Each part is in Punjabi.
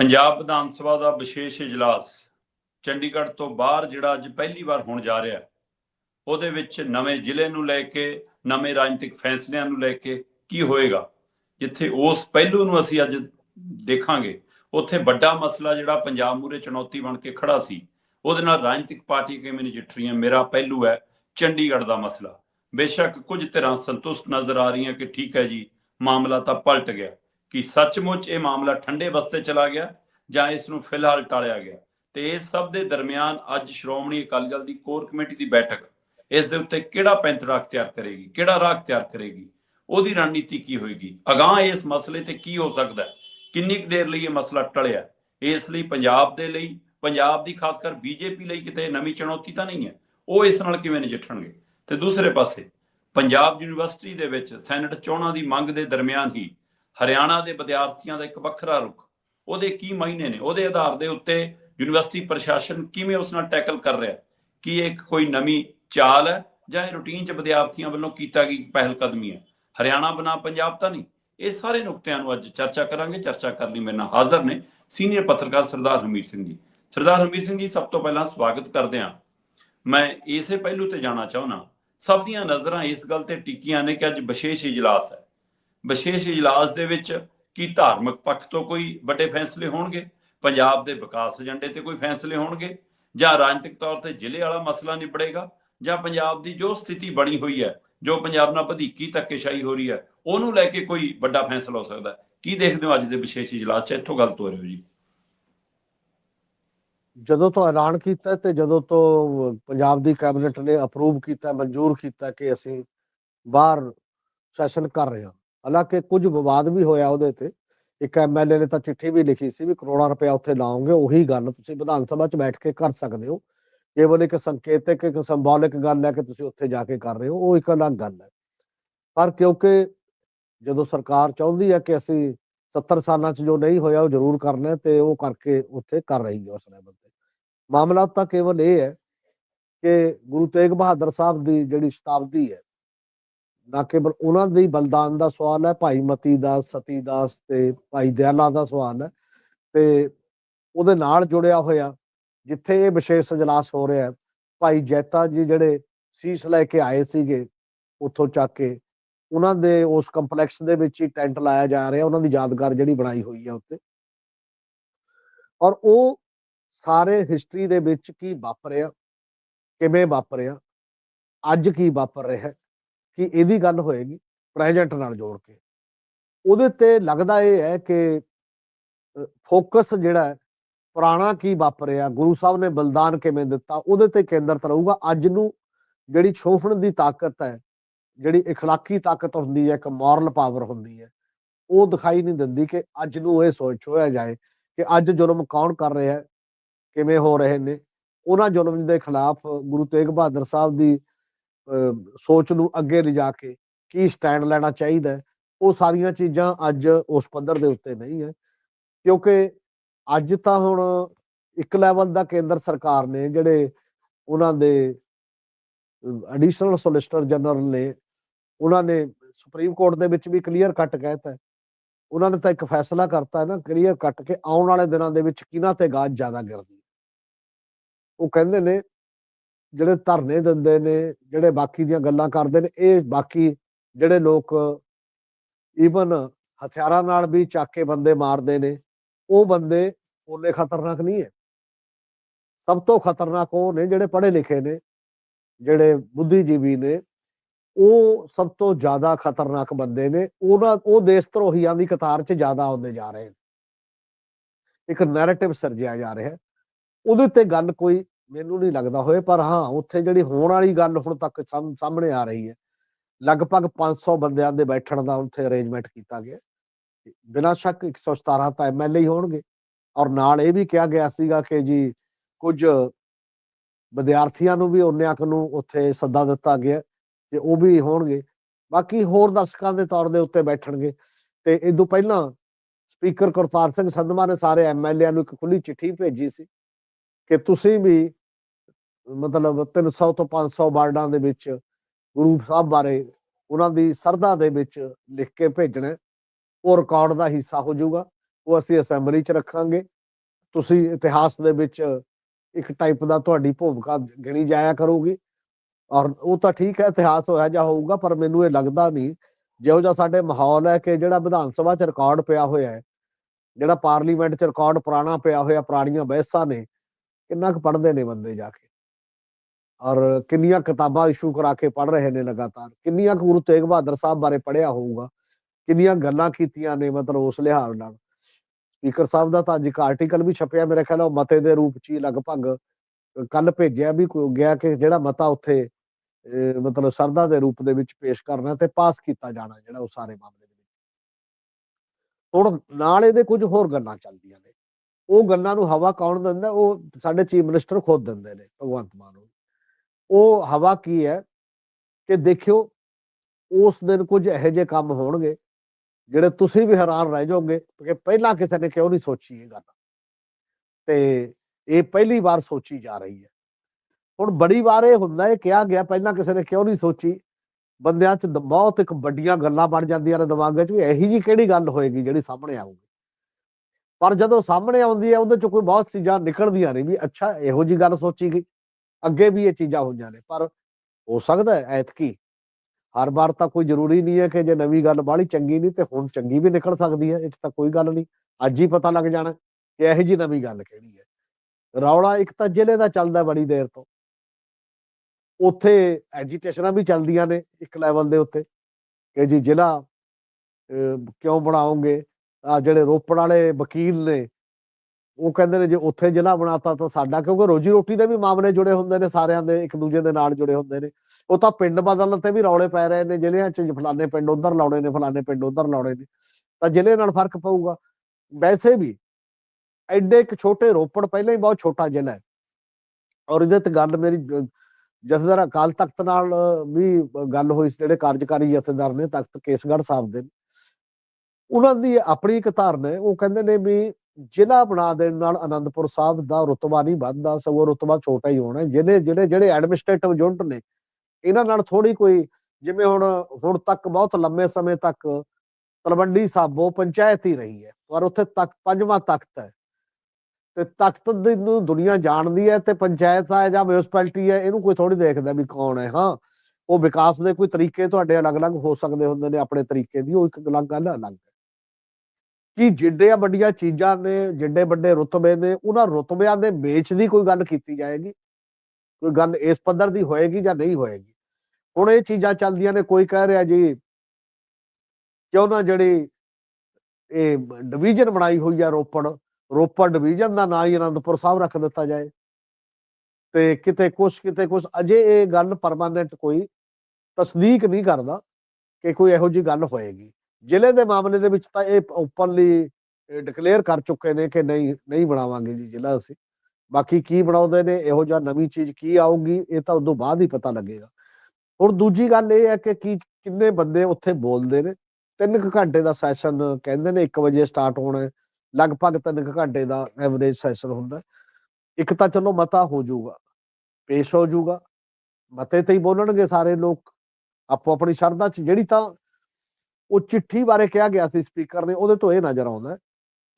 ਪੰਜਾਬ ਵਿਧਾਨ ਸਭਾ ਦਾ ਵਿਸ਼ੇਸ਼ ਇਜਲਾਸ ਚੰਡੀਗੜ੍ਹ ਤੋਂ ਬਾਹਰ, ਜਿਹੜਾ ਅੱਜ ਪਹਿਲੀ ਵਾਰ ਹੋਣ ਜਾ ਰਿਹਾ ਉਹਦੇ ਵਿੱਚ ਨਵੇਂ ਜ਼ਿਲ੍ਹੇ ਨੂੰ ਲੈ ਕੇ, ਨਵੇਂ ਰਾਜਨੀਤਿਕ ਫੈਸਲਿਆਂ ਨੂੰ ਲੈ ਕੇ ਕੀ ਹੋਏਗਾ? ਜਿੱਥੇ ਉਸ ਪਹਿਲੂ ਨੂੰ ਅਸੀਂ ਅੱਜ ਦੇਖਾਂਗੇ, ਉੱਥੇ ਵੱਡਾ ਮਸਲਾ ਜਿਹੜਾ ਪੰਜਾਬ ਮੂਰੇ ਚੁਣੌਤੀ ਬਣ ਕੇ ਖੜਾ ਸੀ, ਉਹਦੇ ਨਾਲ ਰਾਜਨੀਤਿਕ ਪਾਰਟੀ ਕਿਵੇਂ ਨਜਿੱਠ ਰਹੀਆਂ ਮੇਰਾ ਪਹਿਲੂ ਹੈ ਚੰਡੀਗੜ੍ਹ ਦਾ ਮਸਲਾ। ਬੇਸ਼ੱਕ ਕੁਝ ਧਿਰਾਂ ਸੰਤੁਸ਼ਟ ਨਜ਼ਰ ਆ ਰਹੀਆਂ ਕਿ ਠੀਕ ਹੈ ਜੀ, ਮਾਮਲਾ ਤਾਂ ਪਲਟ ਗਿਆ। ਕਿ ਸੱਚਮੁੱਚ ਇਹ ਮਾਮਲਾ ਠੰਡੇ ਬਸਤੇ ਚਲਾ ਗਿਆ ਜਾਂ ਇਸ ਨੂੰ ਫਿਲਹਾਲ ਟਾਲਿਆ ਗਿਆ। ਤੇ ਇਹ ਸਭ ਦੇ ਦਰਮਿਆਨ ਅੱਜ ਸ਼੍ਰੋਮਣੀ ਅਕਾਲੀ ਦਲ ਦੀ ਕੋਰ ਕਮੇਟੀ ਦੀ ਬੈਠਕ, ਇਸ ਦੇ ਉੱਤੇ ਕਿਹੜਾ ਪੈਂਤੜਾ ਤਿਆਰ ਕਰੇਗੀ, ਕਿਹੜਾ ਰਾਹ ਤਿਆਰ ਕਰੇਗੀ, ਉਹਦੀ ਰਣਨੀਤੀ ਕੀ ਹੋਏਗੀ, ਅਗਾਹ ਇਸ ਮਸਲੇ ਤੇ ਕੀ ਹੋ ਸਕਦਾ ਹੈ, ਕਿੰਨੀ ਕੁ ਦੇਰ ਲਈ ਇਹ ਮਸਲਾ ਟਲਿਆ, ਇਸ ਲਈ ਪੰਜਾਬ ਦੇ ਲਈ, ਪੰਜਾਬ ਦੀ ਖਾਸ ਕਰ ਬੀਜੇਪੀ ਲਈ ਕਿਤੇ ਨਵੀਂ ਚੁਣੌਤੀ ਤਾਂ ਨਹੀਂ ਹੈ, ਉਹ ਇਸ ਨਾਲ ਕਿਵੇਂ ਨਜਿੱਠਣਗੇ? ਤੇ ਦੂਸਰੇ ਪਾਸੇ, ਪੰਜਾਬ ਯੂਨੀਵਰਸਿਟੀ ਦੇ ਵਿੱਚ ਸੈਨੇਟ ਚੋਣਾਂ ਦੀ ਮੰਗ ਦੇ ਦਰਮਿਆਨ ਹੀ ਹਰਿਆਣਾ ਦੇ ਵਿਦਿਆਰਥੀਆਂ ਦਾ ਇੱਕ ਵੱਖਰਾ ਰੁਖ। ਉਹਦੇ ਕੀ ਮਾਇਨੇ ਨੇ? ਉਹਦੇ ਆਧਾਰ ਦੇ ਉੱਤੇ ਯੂਨੀਵਰਸਿਟੀ ਪ੍ਰਸ਼ਾਸਨ ਕਿਵੇਂ ਉਸ ਨਾਲ ਟੈਕਲ ਕਰ ਰਿਹਾ? ਕੀ ਇਹ ਕੋਈ ਨਵੀਂ ਚਾਲ ਹੈ ਜਾਂ ਇਹ ਰੂਟੀਨ ਚ ਵਿਦਿਆਰਥੀਆਂ ਵੱਲੋਂ ਕੀਤਾ ਗਈ ਪਹਿਲ ਕਦਮੀ ਹੈ? ਹਰਿਆਣਾ ਬਣਾ ਪੰਜਾਬ ਤਾਂ ਨਹੀਂ? ਇਹ ਸਾਰੇ ਨੁਕਤਿਆਂ ਨੂੰ ਅੱਜ ਚਰਚਾ ਕਰਾਂਗੇ। ਚਰਚਾ ਕਰਨ ਲਈ ਮੇਰੇ ਨਾਲ ਹਾਜ਼ਰ ਨੇ ਸੀਨੀਅਰ ਪੱਤਰਕਾਰ ਸਰਦਾਰ ਹਰਮੀਤ ਸਿੰਘ ਜੀ। ਸਰਦਾਰ ਹਰਮੀਤ ਸਿੰਘ ਜੀ, ਸਭ ਤੋਂ ਪਹਿਲਾਂ ਸਵਾਗਤ ਕਰਦੇ ਹਾਂ। ਮੈਂ ਇਸੇ ਪਹਿਲੂ ਤੇ ਜਾਣਾ ਚਾਹੁੰਦਾ। ਸਭ ਦੀਆਂ ਨਜ਼ਰਾਂ ਇਸ ਗੱਲ ਤੇ ਟਿਕੀਆਂ ਨੇ ਕਿ ਅੱਜ ਵਿਸ਼ੇਸ਼ ਇਜਲਾਸ ਹੈ। ਵਿਸ਼ੇਸ਼ ਇਜਲਾਸ ਦੇ ਵਿੱਚ ਕੀ ਧਾਰਮਿਕ ਪੱਖ ਤੋਂ ਕੋਈ ਵੱਡੇ ਫੈਸਲੇ ਹੋਣਗੇ? ਪੰਜਾਬ ਦੇ ਵਿਕਾਸ ਏਜੰਡੇ ਤੇ ਕੋਈ ਫੈਸਲੇ ਹੋਣਗੇ? ਜਾਂ ਰਾਜਨੀਤਿਕ ਤੌਰ ਤੇ ਜ਼ਿਲ੍ਹੇ ਵਾਲਾ ਮਸਲਾ ਨਿਬੜੇਗਾ? ਜਾਂ ਪੰਜਾਬ ਦੀ ਜੋ ਸਥਿਤੀ ਬਣੀ ਹੋਈ ਹੈ, ਜੋ ਪੰਜਾਬ ਨਾਲ ਵਧੀਕੀ ਧੱਕੇਸ਼ਾਹੀ ਹੋ ਰਹੀ ਹੈ, ਉਹਨੂੰ ਲੈ ਕੇ ਕੋਈ ਵੱਡਾ ਫੈਸਲਾ ਹੋ ਸਕਦਾ ਕੀ ਦੇਖਦੇ ਹੋ ਅੱਜ ਦੇ ਵਿਸ਼ੇਸ਼ ਇਜਲਾਸ 'ਚ? ਇੱਥੋਂ ਗੱਲ ਤੋਰਿਓ ਜੀ। ਜਦੋਂ ਤੋਂ ਐਲਾਨ ਕੀਤਾ ਤੇ ਜਦੋਂ ਤੋਂ ਪੰਜਾਬ ਦੀ ਕੈਬਨਿਟ ਨੇ ਅਪਰੂਵ ਕੀਤਾ, ਮਨਜ਼ੂਰ ਕੀਤਾ ਕਿ ਅਸੀਂ ਬਾਹਰ ਸੈਸ਼ਨ ਕਰ ਰਹੇ ਹਾਂ। ਹਾਲਾਂਕਿ ਕੁਝ ਵਿਵਾਦ ਵੀ ਹੋਇਆ ਉਹਦੇ ਤੇ। ਇੱਕ ਐਮਐਲਏ ਨੇ ਤਾਂ ਚਿੱਠੀ ਵੀ ਲਿਖੀ ਸੀ ਵੀ ਕਰੋੜਾਂ ਰੁਪਇਆ ਉੱਥੇ ਲਾਓਗੇ, ਉਹੀ ਗੱਲ ਤੁਸੀਂ ਵਿਧਾਨ ਸਭਾ 'ਚ ਬੈਠ ਕੇ ਕਰ ਸਕਦੇ ਹੋ। ਕੇਵਲ ਇੱਕ ਸੰਕੇਤਕ, ਇੱਕ ਸਿੰਬੋਲਿਕ ਗੱਲ ਹੈ ਕਿ ਤੁਸੀਂ ਉੱਥੇ ਜਾ ਕੇ ਕਰ ਰਹੇ ਹੋ, ਉਹ ਇੱਕ ਅਲੱਗ ਗੱਲ ਹੈ। ਪਰ ਕਿਉਂਕਿ ਜਦੋਂ ਸਰਕਾਰ ਚਾਹੁੰਦੀ ਹੈ ਕਿ ਅਸੀਂ 70 ਸਾਲਾਂ 'ਚ ਜੋ ਨਹੀਂ ਹੋਇਆ, ਉਹ ਜ਼ਰੂਰ ਕਰਨਾ ਤੇ ਉਹ ਕਰਕੇ ਉੱਥੇ ਕਰ ਰਹੀ ਹੈ ਉਸ ਲੈਵਲ ਤੇ। ਮਾਮਲਾ ਤਾਂ ਕੇਵਲ ਇਹ ਹੈ ਕਿ ਗੁਰੂ ਤੇਗ ਬਹਾਦਰ ਸਾਹਿਬ ਦੀ ਜਿਹੜੀ ਸ਼ਤਾਬਦੀ ਹੈ ਨਾ ਕੇਵਲ ਉਹਨਾਂ ਦੀ ਬਲਿਦਾਨ ਦਾ ਸਵਾਲ ਹੈ, ਭਾਈ ਮਤੀ ਦਾਸ, ਸਤੀ ਦਾਸ ਤੇ ਭਾਈ ਦਿਆਲਾ ਦਾ ਸਵਾਲ ਹੈ ਤੇ ਉਹਦੇ ਨਾਲ ਜੁੜਿਆ ਹੋਇਆ, ਜਿੱਥੇ ਇਹ ਵਿਸ਼ੇਸ਼ ਇਜਲਾਸ ਹੋ ਰਿਹਾ ਹੈ, ਭਾਈ ਜੈਤਾ ਜੀ ਜਿਹੜੇ ਸੀਸ ਲੈ ਕੇ ਆਏ ਸੀਗੇ ਉੱਥੋਂ ਚੱਕ ਕੇ, ਉਹਨਾਂ ਦੇ ਉਸ ਕੰਪਲੈਕਸ ਦੇ ਵਿੱਚ ਹੀ ਟੈਂਟ ਲਾਇਆ ਜਾ ਰਿਹਾ, ਉਹਨਾਂ ਦੀ ਯਾਦਗਾਰ ਜਿਹੜੀ ਬਣਾਈ ਹੋਈ ਹੈ ਉੱਤੇ ਔਰ ਉਹ ਸਾਰੇ ਹਿਸਟਰੀ ਦੇ ਵਿੱਚ ਕੀ ਵਾਪਰਿਆ, ਕਿਵੇਂ ਵਾਪਰਿਆ, ਅੱਜ ਕੀ ਵਾਪਰ ਰਿਹਾ ਕਿ ਇਹਦੀ ਗੱਲ ਹੋਏਗੀ ਪ੍ਰੈਜ਼ੈਂਟ ਨਾਲ ਜੋੜ ਕੇ ਉਹਦੇ ਤੇ ਲੱਗਦਾ ਇਹ ਹੈ ਕਿ ਫੋਕਸ ਜਿਹੜਾ ਹੈ ਪੁਰਾਣਾ ਕੀ ਵਾਪਰਿਆ ਗੁਰੂ ਸਾਹਿਬ ਨੇ ਬਲਿਦਾਨ ਕਿਵੇਂ ਦਿੱਤਾ ਉਹਦੇ ਤੇ ਕੇਂਦਰਿਤ ਰਹੂਗਾ ਅੱਜ ਨੂੰ ਜਿਹੜੀ ਛੋਫਣ ਦੀ ਤਾਕਤ ਹੈ ਜਿਹੜੀ اخلاقی ਤਾਕਤ ਹੁੰਦੀ ਹੈ ਇੱਕ ਮੋਰਲ ਪਾਵਰ ਹੁੰਦੀ ਹੈ ਉਹ ਦਿਖਾਈ ਨਹੀਂ ਦਿੰਦੀ ਕਿ ਅੱਜ ਨੂੰ ਇਹ ਸੋਚ ਹੋਇਆ ਜਾਏ ਕਿ ਅੱਜ ਜ਼ੁਲਮ ਕੌਣ ਕਰ ਰਿਹਾ ਹੈ ਕਿਵੇਂ ਹੋ ਰਹੇ ਨੇ ਉਹਨਾਂ ਜ਼ੁਲਮ ਦੇ ਖਿਲਾਫ ਗੁਰੂ ਤੇਗ ਬਹਾਦਰ ਸਾਹਿਬ ਦੀ ਸੋਚ ਨੂੰ ਅੱਗੇ ਲਿਜਾ ਕੇ ਕੀ ਸਟੈਂਡ ਲੈਣਾ ਚਾਹੀਦਾ ਉਹ ਸਾਰੀਆਂ ਚੀਜ਼ਾਂ ਅੱਜ ਉਸ ਪੱਧਰ ਦੇ ਉੱਤੇ ਨਹੀਂ ਹੈ। ਕਿਉਂਕਿ ਅੱਜ ਤਾਂ ਹੁਣ ਇੱਕ ਲੈਵਲ ਦਾ ਕੇਂਦਰ ਸਰਕਾਰ ਨੇ ਜਿਹੜੇ ਉਹਨਾਂ ਦੇ ਐਡੀਸ਼ਨਲ ਸੋਲਿਸਟਰ ਜਨਰਲ ਨੇ, ਉਹਨਾਂ ਨੇ ਸੁਪਰੀਮ ਕੋਰਟ ਦੇ ਵਿੱਚ ਵੀ ਕਲੀਅਰ ਕੱਟ ਕਹਿਤਾ ਉਹਨਾਂ ਨੇ ਤਾਂ ਇੱਕ ਫੈਸਲਾ ਕਰਤਾ ਨਾ ਕਲੀਅਰ ਕੱਟ ਕੇ ਆਉਣ ਵਾਲੇ ਦਿਨਾਂ ਦੇ ਵਿੱਚ ਕਿਹਨਾਂ ਤੇ ਗਾਜ ਜ਼ਿਆਦਾ ਗਿਰਦੀ ਉਹ ਕਹਿੰਦੇ ਨੇ ਜਿਹੜੇ ਧਰਨੇ ਦਿੰਦੇ ਨੇ, ਜਿਹੜੇ ਬਾਕੀ ਦੀਆਂ ਗੱਲਾਂ ਕਰਦੇ ਨੇ, ਇਹ ਬਾਕੀ ਜਿਹੜੇ ਲੋਕ ਈਵਨ ਹਥਿਆਰਾਂ ਨਾਲ ਵੀ ਚੱਕ ਕੇ ਬੰਦੇ ਮਾਰਦੇ ਨੇ, ਉਹ ਬੰਦੇ ਉਹਨੇ ਖਤਰਨਾਕ ਨਹੀਂ ਹੈ। ਸਭ ਤੋਂ ਖਤਰਨਾਕ ਉਹ ਨੇ ਜਿਹੜੇ ਪੜ੍ਹੇ ਲਿਖੇ ਨੇ, ਜਿਹੜੇ ਬੁੱਧੀਜੀਵੀ ਨੇ, ਉਹ ਸਭ ਤੋਂ ਜ਼ਿਆਦਾ ਖਤਰਨਾਕ ਬੰਦੇ ਨੇ। ਉਹਨਾਂ, ਉਹ ਦੇਸ਼ ਧਰੋਹੀਆਂ ਦੀ ਕਤਾਰ 'ਚ ਜ਼ਿਆਦਾ ਆਉਂਦੇ ਜਾ ਰਹੇ ਨੇ। ਇੱਕ ਨੈਰੇਟਿਵ ਸਿਰਜਿਆ ਜਾ ਰਿਹਾ ਉਹਦੇ ਤੇ ਗੱਲ ਕੋਈ ਮੈਨੂੰ ਨਹੀਂ ਲੱਗਦਾ ਹੋਏ, ਪਰ ਹਾਂ, ਉੱਥੇ ਜਿਹੜੀ ਹੋਣ ਵਾਲੀ ਗੱਲ ਹੁਣ ਤੱਕ ਸਾਹਮਣੇ ਆ ਰਹੀ ਹੈ। ਲਗਭਗ 500 ਬੰਦਿਆਂ ਦੇ ਬੈਠਣ ਦਾ ਉੱਥੇ ਅਰੇਂਜਮੈਂਟ ਕੀਤਾ ਗਿਆ। ਬਿਨਾਂ ਸ਼ੱਕ 117 ਤਾਂ ਐਮਐਲਏ ਹੋਣਗੇ। ਔਰ ਨਾਲ ਇਹ ਵੀ ਕਿਹਾ ਗਿਆ ਸੀਗਾ ਕਿ ਜੀ ਕੁਝ ਵਿਦਿਆਰਥੀਆਂ ਨੂੰ ਵੀ ਉਹਨਿਆਂ ਨੂੰ ਉੱਥੇ ਸੱਦਾ ਦਿੱਤਾ ਗਿਆ ਤੇ ਉਹ ਵੀ ਹੋਣਗੇ। ਬਾਕੀ ਹੋਰ ਦਰਸ਼ਕਾਂ ਦੇ ਤੌਰ ਦੇ ਉੱਤੇ ਬੈਠਣਗੇ। ਤੇ ਇਹ ਤੋਂ ਪਹਿਲਾਂ ਸਪੀਕਰ ਕਰਤਾਰ ਸਿੰਘ ਸੰਧਮਾ ਨੇ ਸਾਰੇ ਐਮਐਲਏਆਂ ਨੂੰ ਇੱਕ ਖੁੱਲੀ ਚਿੱਠੀ ਭੇਜੀ ਸੀ ਕਿ ਤੁਸੀਂ ਵੀ ਮਤਲਬ 300 ਤੋਂ 500 ਵਰਡਾਂ ਦੇ ਵਿੱਚ ਗੁਰੂ ਸਾਹਿਬ ਬਾਰੇ ਉਹਨਾਂ ਦੀ ਸਰਦਾ ਦੇ ਵਿੱਚ ਲਿਖ ਕੇ ਭੇਜਣਾ ਉਹ ਰਿਕਾਰਡ ਦਾ ਹਿੱਸਾ ਹੋ ਜਾਊਗਾ। ਉਹ ਅਸੀਂ ਅਸੈਂਬਲੀ 'ਚ ਰੱਖਾਂਗੇ। ਤੁਸੀਂ ਇਤਿਹਾਸ ਦੇ ਵਿੱਚ ਇੱਕ ਟਾਈਪ ਦਾ ਤੁਹਾਡੀ ਭੂਮਿਕਾ ਗਿਣੀ ਜਾਇਆ ਕਰੂਗੀ। ਔਰ ਉਹ ਤਾਂ ਠੀਕ ਹੈ, ਇਤਿਹਾਸ ਹੋਇਆ ਜਾ ਹੋਊਗਾ, ਪਰ ਮੈਨੂੰ ਇਹ ਲੱਗਦਾ ਨਹੀਂ। ਜਿਹੋ ਜਿਹਾ ਸਾਡੇ ਮਾਹੌਲ ਹੈ ਕਿ ਜਿਹੜਾ ਵਿਧਾਨ ਸਭਾ 'ਚ ਰਿਕਾਰਡ ਪਿਆ ਹੋਇਆ ਹੈ, ਜਿਹੜਾ ਪਾਰਲੀਮੈਂਟ 'ਚ ਰਿਕਾਰਡ ਪੁਰਾਣਾ ਪਿਆ ਹੋਇਆ, ਪੁਰਾਣੀਆਂ ਬਹਿਸਾਂ ਨੇ, ਕਿੰਨਾ ਕੁ ਪੜ੍ਹਦੇ ਨੇ ਬੰਦੇ ਜਾ ਕੇ। ਔਰ ਕਿੰਨੀਆਂ ਕਿਤਾਬਾਂ ਇਸ਼ੂ ਕਰਾ ਕੇ ਪੜ੍ਹ ਰਹੇ ਨੇ ਲਗਾਤਾਰ, ਕਿੰਨੀਆਂ ਗੁਰੂ ਤੇਗ ਬਹਾਦਰ ਸਾਹਿਬ ਬਾਰੇ ਪੜ੍ਹਿਆ ਹੋਊਗਾ, ਕਿੰਨੀਆਂ ਗੱਲਾਂ ਕੀਤੀਆਂ ਨੇ ਮਤਲਬ ਉਸ ਲਿਹਾਜ਼ ਨਾਲ। ਸਪੀਕਰ ਸਾਹਿਬ ਦਾ ਤਾਂ ਅੱਜ ਇੱਕ ਆਰਟੀਕਲ ਵੀ ਛਪਿਆ, ਮੇਰੇ ਖਿਆਲ ਉਹ ਮਤੇ ਦੇ ਰੂਪ 'ਚ ਹੀ ਲਗਭਗ ਕੱਲ ਭੇਜਿਆ ਵੀ ਗਿਆ ਕਿ ਜਿਹੜਾ ਮਤਾ ਉੱਥੇ ਮਤਲਬ ਸਰਦਾ ਦੇ ਰੂਪ ਦੇ ਵਿੱਚ ਪੇਸ਼ ਕਰਨਾ ਤੇ ਪਾਸ ਕੀਤਾ ਜਾਣਾ ਜਿਹੜਾ ਉਹ ਸਾਰੇ ਮਾਮਲੇ ਦੇ ਵਿੱਚ। ਹੁਣ ਨਾਲ ਇਹਦੇ ਕੁਝ ਹੋਰ ਗੱਲਾਂ ਚੱਲਦੀਆਂ ਨੇ। ਉਹ ਗੱਲਾਂ ਨੂੰ ਹਵਾ ਕੌਣ ਦਿੰਦਾ? ਉਹ ਸਾਡੇ ਚੀਫ ਮਿਨਿਸਟਰ ਖੁਦ ਦਿੰਦੇ ਨੇ, ਭਗਵੰਤ ਮਾਨ ਨੂੰ। ਉਹ ਹਵਾ ਕੀ ਹੈ ਕਿ ਦੇਖਿਓ, ਉਸ ਦਿਨ ਕੁਝ ਇਹੋ ਜਿਹੇ ਕੰਮ ਹੋਣਗੇ ਜਿਹੜੇ ਤੁਸੀਂ ਵੀ ਹੈਰਾਨ ਰਹਿ ਜਾਓਗੇ ਕਿ ਪਹਿਲਾਂ ਕਿਸੇ ਨੇ ਕਿਉਂ ਨਹੀਂ ਸੋਚੀ ਇਹ ਗੱਲ। ਤੇ ਇਹ ਪਹਿਲੀ ਵਾਰ ਸੋਚੀ ਜਾ ਰਹੀ ਹੈ। ਹੁਣ ਬੜੀ ਵਾਰ ਇਹ ਹੁੰਦਾ ਹੈ, ਕਿਹਾ ਗਿਆ ਪਹਿਲਾਂ ਕਿਸੇ ਨੇ ਕਿਉਂ ਨਹੀਂ ਸੋਚੀ। ਬੰਦਿਆਂ 'ਚ ਬਹੁਤ ਇੱਕ ਵੱਡੀਆਂ ਗੱਲਾਂ ਬਣ ਜਾਂਦੀਆਂ ਨੇ ਦਿਮਾਗ 'ਚ ਵੀ ਇਹੀ ਜੀ ਕਿਹੜੀ ਗੱਲ ਹੋਏਗੀ ਜਿਹੜੀ ਸਾਹਮਣੇ ਆਊਗੀ। ਪਰ ਜਦੋਂ ਸਾਹਮਣੇ ਆਉਂਦੀ ਹੈ, ਉਹਦੇ 'ਚ ਕੋਈ ਬਹੁਤ ਚੀਜ਼ਾਂ ਨਿਕਲਦੀਆਂ ਨੇ ਵੀ ਅੱਛਾ, ਇਹੋ ਜੀ ਗੱਲ ਸੋਚੀ ਗਈ। ਅੱਗੇ ਵੀ ਇਹ ਚੀਜ਼ਾਂ ਹੋਈਆਂ ਨੇ, ਪਰ ਹੋ ਸਕਦਾ ਹੈ ਐਤਕੀ। ਹਰ ਵਾਰ ਤਾਂ ਕੋਈ ਜ਼ਰੂਰੀ ਨਹੀਂ ਹੈ ਕਿ ਜੇ ਨਵੀਂ ਗੱਲ ਬਾਹਲੀ ਚੰਗੀ ਨਹੀਂ ਤੇ ਹੁਣ ਚੰਗੀ ਵੀ ਨਿਕਲ ਸਕਦੀ ਹੈ, ਇਹ 'ਚ ਤਾਂ ਕੋਈ ਗੱਲ ਨਹੀਂ। ਅੱਜ ਹੀ ਪਤਾ ਲੱਗ ਜਾਣਾ ਕਿ ਇਹੋ ਜੀ ਨਵੀਂ ਗੱਲ ਕਿਹੜੀ ਹੈ। ਰੌਲਾ ਇੱਕ ਤਾਂ ਜ਼ਿਲ੍ਹੇ ਦਾ ਚੱਲਦਾ ਬੜੀ ਦੇਰ ਤੋਂ। ਉੱਥੇ ਐਜੀਟੇਸ਼ਨਾਂ ਵੀ ਚੱਲਦੀਆਂ ਨੇ ਇੱਕ ਲੈਵਲ ਦੇ ਉੱਤੇ ਕਿ ਜੀ ਜ਼ਿਲ੍ਹਾ ਕਿਉਂ ਬਣਾਓਗੇ? ਆ ਜਿਹੜੇ ਰੋਪੜ ਵਾਲੇ ਵਕੀਲ ਨੇ ਉਹ ਕਹਿੰਦੇ ਨੇ ਜੇ ਉੱਥੇ ਜ਼ਿਲ੍ਹਾ ਬਣਾਤਾ ਤਾਂ ਸਾਡਾ, ਕਿਉਂਕਿ ਰੋਜੀ ਰੋਟੀ ਦੇ ਵੀ ਮਾਮਲੇ ਜੁੜੇ ਹੁੰਦੇ ਨੇ ਸਾਰਿਆਂ ਦੇ, ਇੱਕ ਦੂਜੇ ਦੇ ਨਾਲ ਜੁੜੇ ਹੁੰਦੇ ਨੇ। ਉਹ ਤਾਂ ਪਿੰਡ ਬਦਲਣ ਤੇ ਵੀ ਰੌਲੇ ਪੈ ਰਹੇ ਨੇ, ਜ਼ਿਲ੍ਹਿਆਂ 'ਚ ਫਲਾਣੇ ਪਿੰਡ ਉਧਰ ਲਾਉਣੇ ਨੇ, ਫਲਾਣੇ ਪਿੰਡ ਉਧਰ ਲਾਉਣੇ ਨੇ, ਤਾਂ ਜ਼ਿਲ੍ਹੇ ਨਾਲ ਫ਼ਰਕ ਪਊਗਾ। ਵੈਸੇ ਵੀ ਐਡੇ ਇੱਕ ਛੋਟੇ ਰੋਪੜ ਪਹਿਲਾਂ ਹੀ ਬਹੁਤ ਛੋਟਾ ਜ਼ਿਲ੍ਹਾ ਹੈ। ਔਰ ਇਹਦੇ ਤੇ ਗੱਲ ਮੇਰੀ ਜਥੇਦਾਰ ਅਕਾਲ ਤਖਤ ਨਾਲ ਵੀ ਗੱਲ ਹੋਈ ਸੀ, ਜਿਹੜੇ ਕਾਰਜਕਾਰੀ ਜਥੇਦਾਰ ਨੇ ਤਖਤ ਕੇਸਗੜ੍ਹ ਸਾਹਿਬ ਦੇ। ਉਹਨਾਂ ਦੀ ਆਪਣੀ ਇੱਕ ਧਾਰਨਾ ਹੈ, ਉਹ ਕਹਿੰਦੇ ਨੇ ਵੀ ਜ਼ਿਲ੍ਹਾ ਬਣਾ ਦੇਣ ਨਾਲ ਆਨੰਦਪੁਰ ਸਾਹਿਬ ਦਾ ਰੁਤਬਾ ਨਹੀਂ ਵੱਧਦਾ ਸਗੋਂ ਰੁਤਬਾ ਛੋਟਾ ਹੀ ਹੋਣਾ। ਜਿਹੜੇ ਜਿਹੜੇ ਜਿਹੜੇ ਐਡਮਿਨਿਸਟ੍ਰੇਟਿਵ ਯੂਨਿਟ ਨੇ ਇਹਨਾਂ ਨਾਲ ਥੋੜੀ ਕੋਈ ਜਿਵੇਂ ਹੁਣ ਹੁਣ ਤੱਕ ਬਹੁਤ ਲੰਮੇ ਸਮੇਂ ਤੱਕ ਤਲਵੰਡੀ ਸਾਬੋ ਪੰਚਾਇਤ ਹੀ ਰਹੀ ਹੈ ਪਰ ਉੱਥੇ ਤੱਕ ਪੰਜਵਾਂ ਤਖਤ ਹੈ। ਤੇ ਤਖਤ ਦੀ ਨੂੰ ਦੁਨੀਆ ਜਾਣਦੀ ਹੈ ਤੇ ਪੰਚਾਇਤ ਹੈ ਜਾਂ ਮਿਊਨਿਸਪੈਲਿਟੀ ਹੈ ਇਹਨੂੰ ਕੋਈ ਥੋੜੀ ਦੇਖਦਾ ਵੀ ਕੌਣ ਹੈ। ਹਾਂ ਉਹ ਵਿਕਾਸ ਦੇ ਕੋਈ ਤਰੀਕੇ ਤੁਹਾਡੇ ਅਲੱਗ-ਅਲੱਗ ਹੋ ਸਕਦੇ ਹੁੰਦੇ ਨੇ ਆਪਣੇ ਤਰੀਕੇ ਦੀ ਉਹ ਇੱਕ ਅਲੱਗ ਗੱਲ ਹੈ, ਅਲੱਗ ਕਿ ਜਿੱਡੇ ਵੱਡੀਆਂ ਚੀਜ਼ਾਂ ਨੇ, ਜਿੱਡੇ ਵੱਡੇ ਰੁਤਬੇ ਨੇ, ਉਹਨਾਂ ਰੁਤਬਿਆਂ ਦੇ ਮੇਚ ਦੀ ਕੋਈ ਗੱਲ ਕੀਤੀ ਜਾਏਗੀ? ਕੋਈ ਗੱਲ ਇਸ ਪੱਧਰ ਦੀ ਹੋਏਗੀ ਜਾਂ ਨਹੀਂ ਹੋਏਗੀ? ਹੁਣ ਇਹ ਚੀਜ਼ਾਂ ਚੱਲਦੀਆਂ ਨੇ, ਕੋਈ ਕਹਿ ਰਿਹਾ ਜੀ ਕਿਉਂ ਨਾ ਜਿਹੜੀ ਇਹ ਡਿਵੀਜ਼ਨ ਬਣਾਈ ਹੋਈ ਹੈ ਰੋਪੜ ਰੋਪੜ ਡਿਵੀਜ਼ਨ ਦਾ ਨਾਂ ਹੀ ਅਨੰਦਪੁਰ ਸਾਹਿਬ ਰੱਖ ਦਿੱਤਾ ਜਾਏ। ਤੇ ਕਿਤੇ ਕੁਛ ਕਿਤੇ ਕੁਛ ਅਜੇ ਇਹ ਗੱਲ ਪਰਮਾਨੈਂਟ ਕੋਈ ਤਸਦੀਕ ਨਹੀਂ ਕਰਦਾ ਕਿ ਕੋਈ ਇਹੋ ਜੀ ਗੱਲ ਹੋਏਗੀ। ਜ਼ਿਲ੍ਹੇ ਦੇ ਮਾਮਲੇ ਦੇ ਵਿੱਚ ਤਾਂ ਇਹ ਓਪਨਲੀ ਡਿਕਲੇਅਰ ਕਰ ਚੁੱਕੇ ਨੇ ਕਿ ਨਹੀਂ ਨਹੀਂ ਬਣਾਵਾਂਗੇ ਜੀ ਜ਼ਿਲ੍ਹਾ ਅਸੀਂ। ਬਾਕੀ ਕੀ ਬਣਾਉਂਦੇ ਨੇ, ਇਹੋ ਜਿਹਾ ਨਵੀਂ ਚੀਜ਼ ਕੀ ਆਊਗੀ, ਇਹ ਤਾਂ ਉਦੋਂ ਬਾਅਦ ਹੀ ਪਤਾ ਲੱਗੇਗਾ। ਹੁਣ ਦੂਜੀ ਗੱਲ ਇਹ ਹੈ ਕਿ ਕੀ, ਕਿੰਨੇ ਬੰਦੇ ਉੱਥੇ ਬੋਲਦੇ ਨੇ? ਤਿੰਨ ਕੁ ਘੰਟੇ ਦਾ ਸੈਸ਼ਨ ਕਹਿੰਦੇ ਨੇ 1 ਵਜੇ ਸਟਾਰਟ ਹੋਣਾ ਹੈ। ਲਗਭਗ ਤਿੰਨ ਕੁ ਘੰਟੇ ਦਾ ਐਵਰੇਜ ਸੈਸ਼ਨ ਹੁੰਦਾ ਇੱਕ ਤਾਂ ਚਲੋ ਮਤਾ ਹੋ ਜਾਊਗਾ, ਪੇਸ਼ ਹੋ ਜਾਊਗਾ। ਮਤੇ ਤੇ ਹੀ ਬੋਲਣਗੇ ਸਾਰੇ ਲੋਕ। ਆਪੋ ਆਪਣੀ ਸ਼ਰਧਾ ਚ ਜਿਹੜੀ ਤਾਂ ਉਹ ਚਿੱਠੀ ਬਾਰੇ ਕਿਹਾ ਗਿਆ ਸੀ ਸਪੀਕਰ ਨੇ, ਉਹਦੇ ਤੋਂ ਇਹ ਨਜ਼ਰ ਆਉਂਦਾ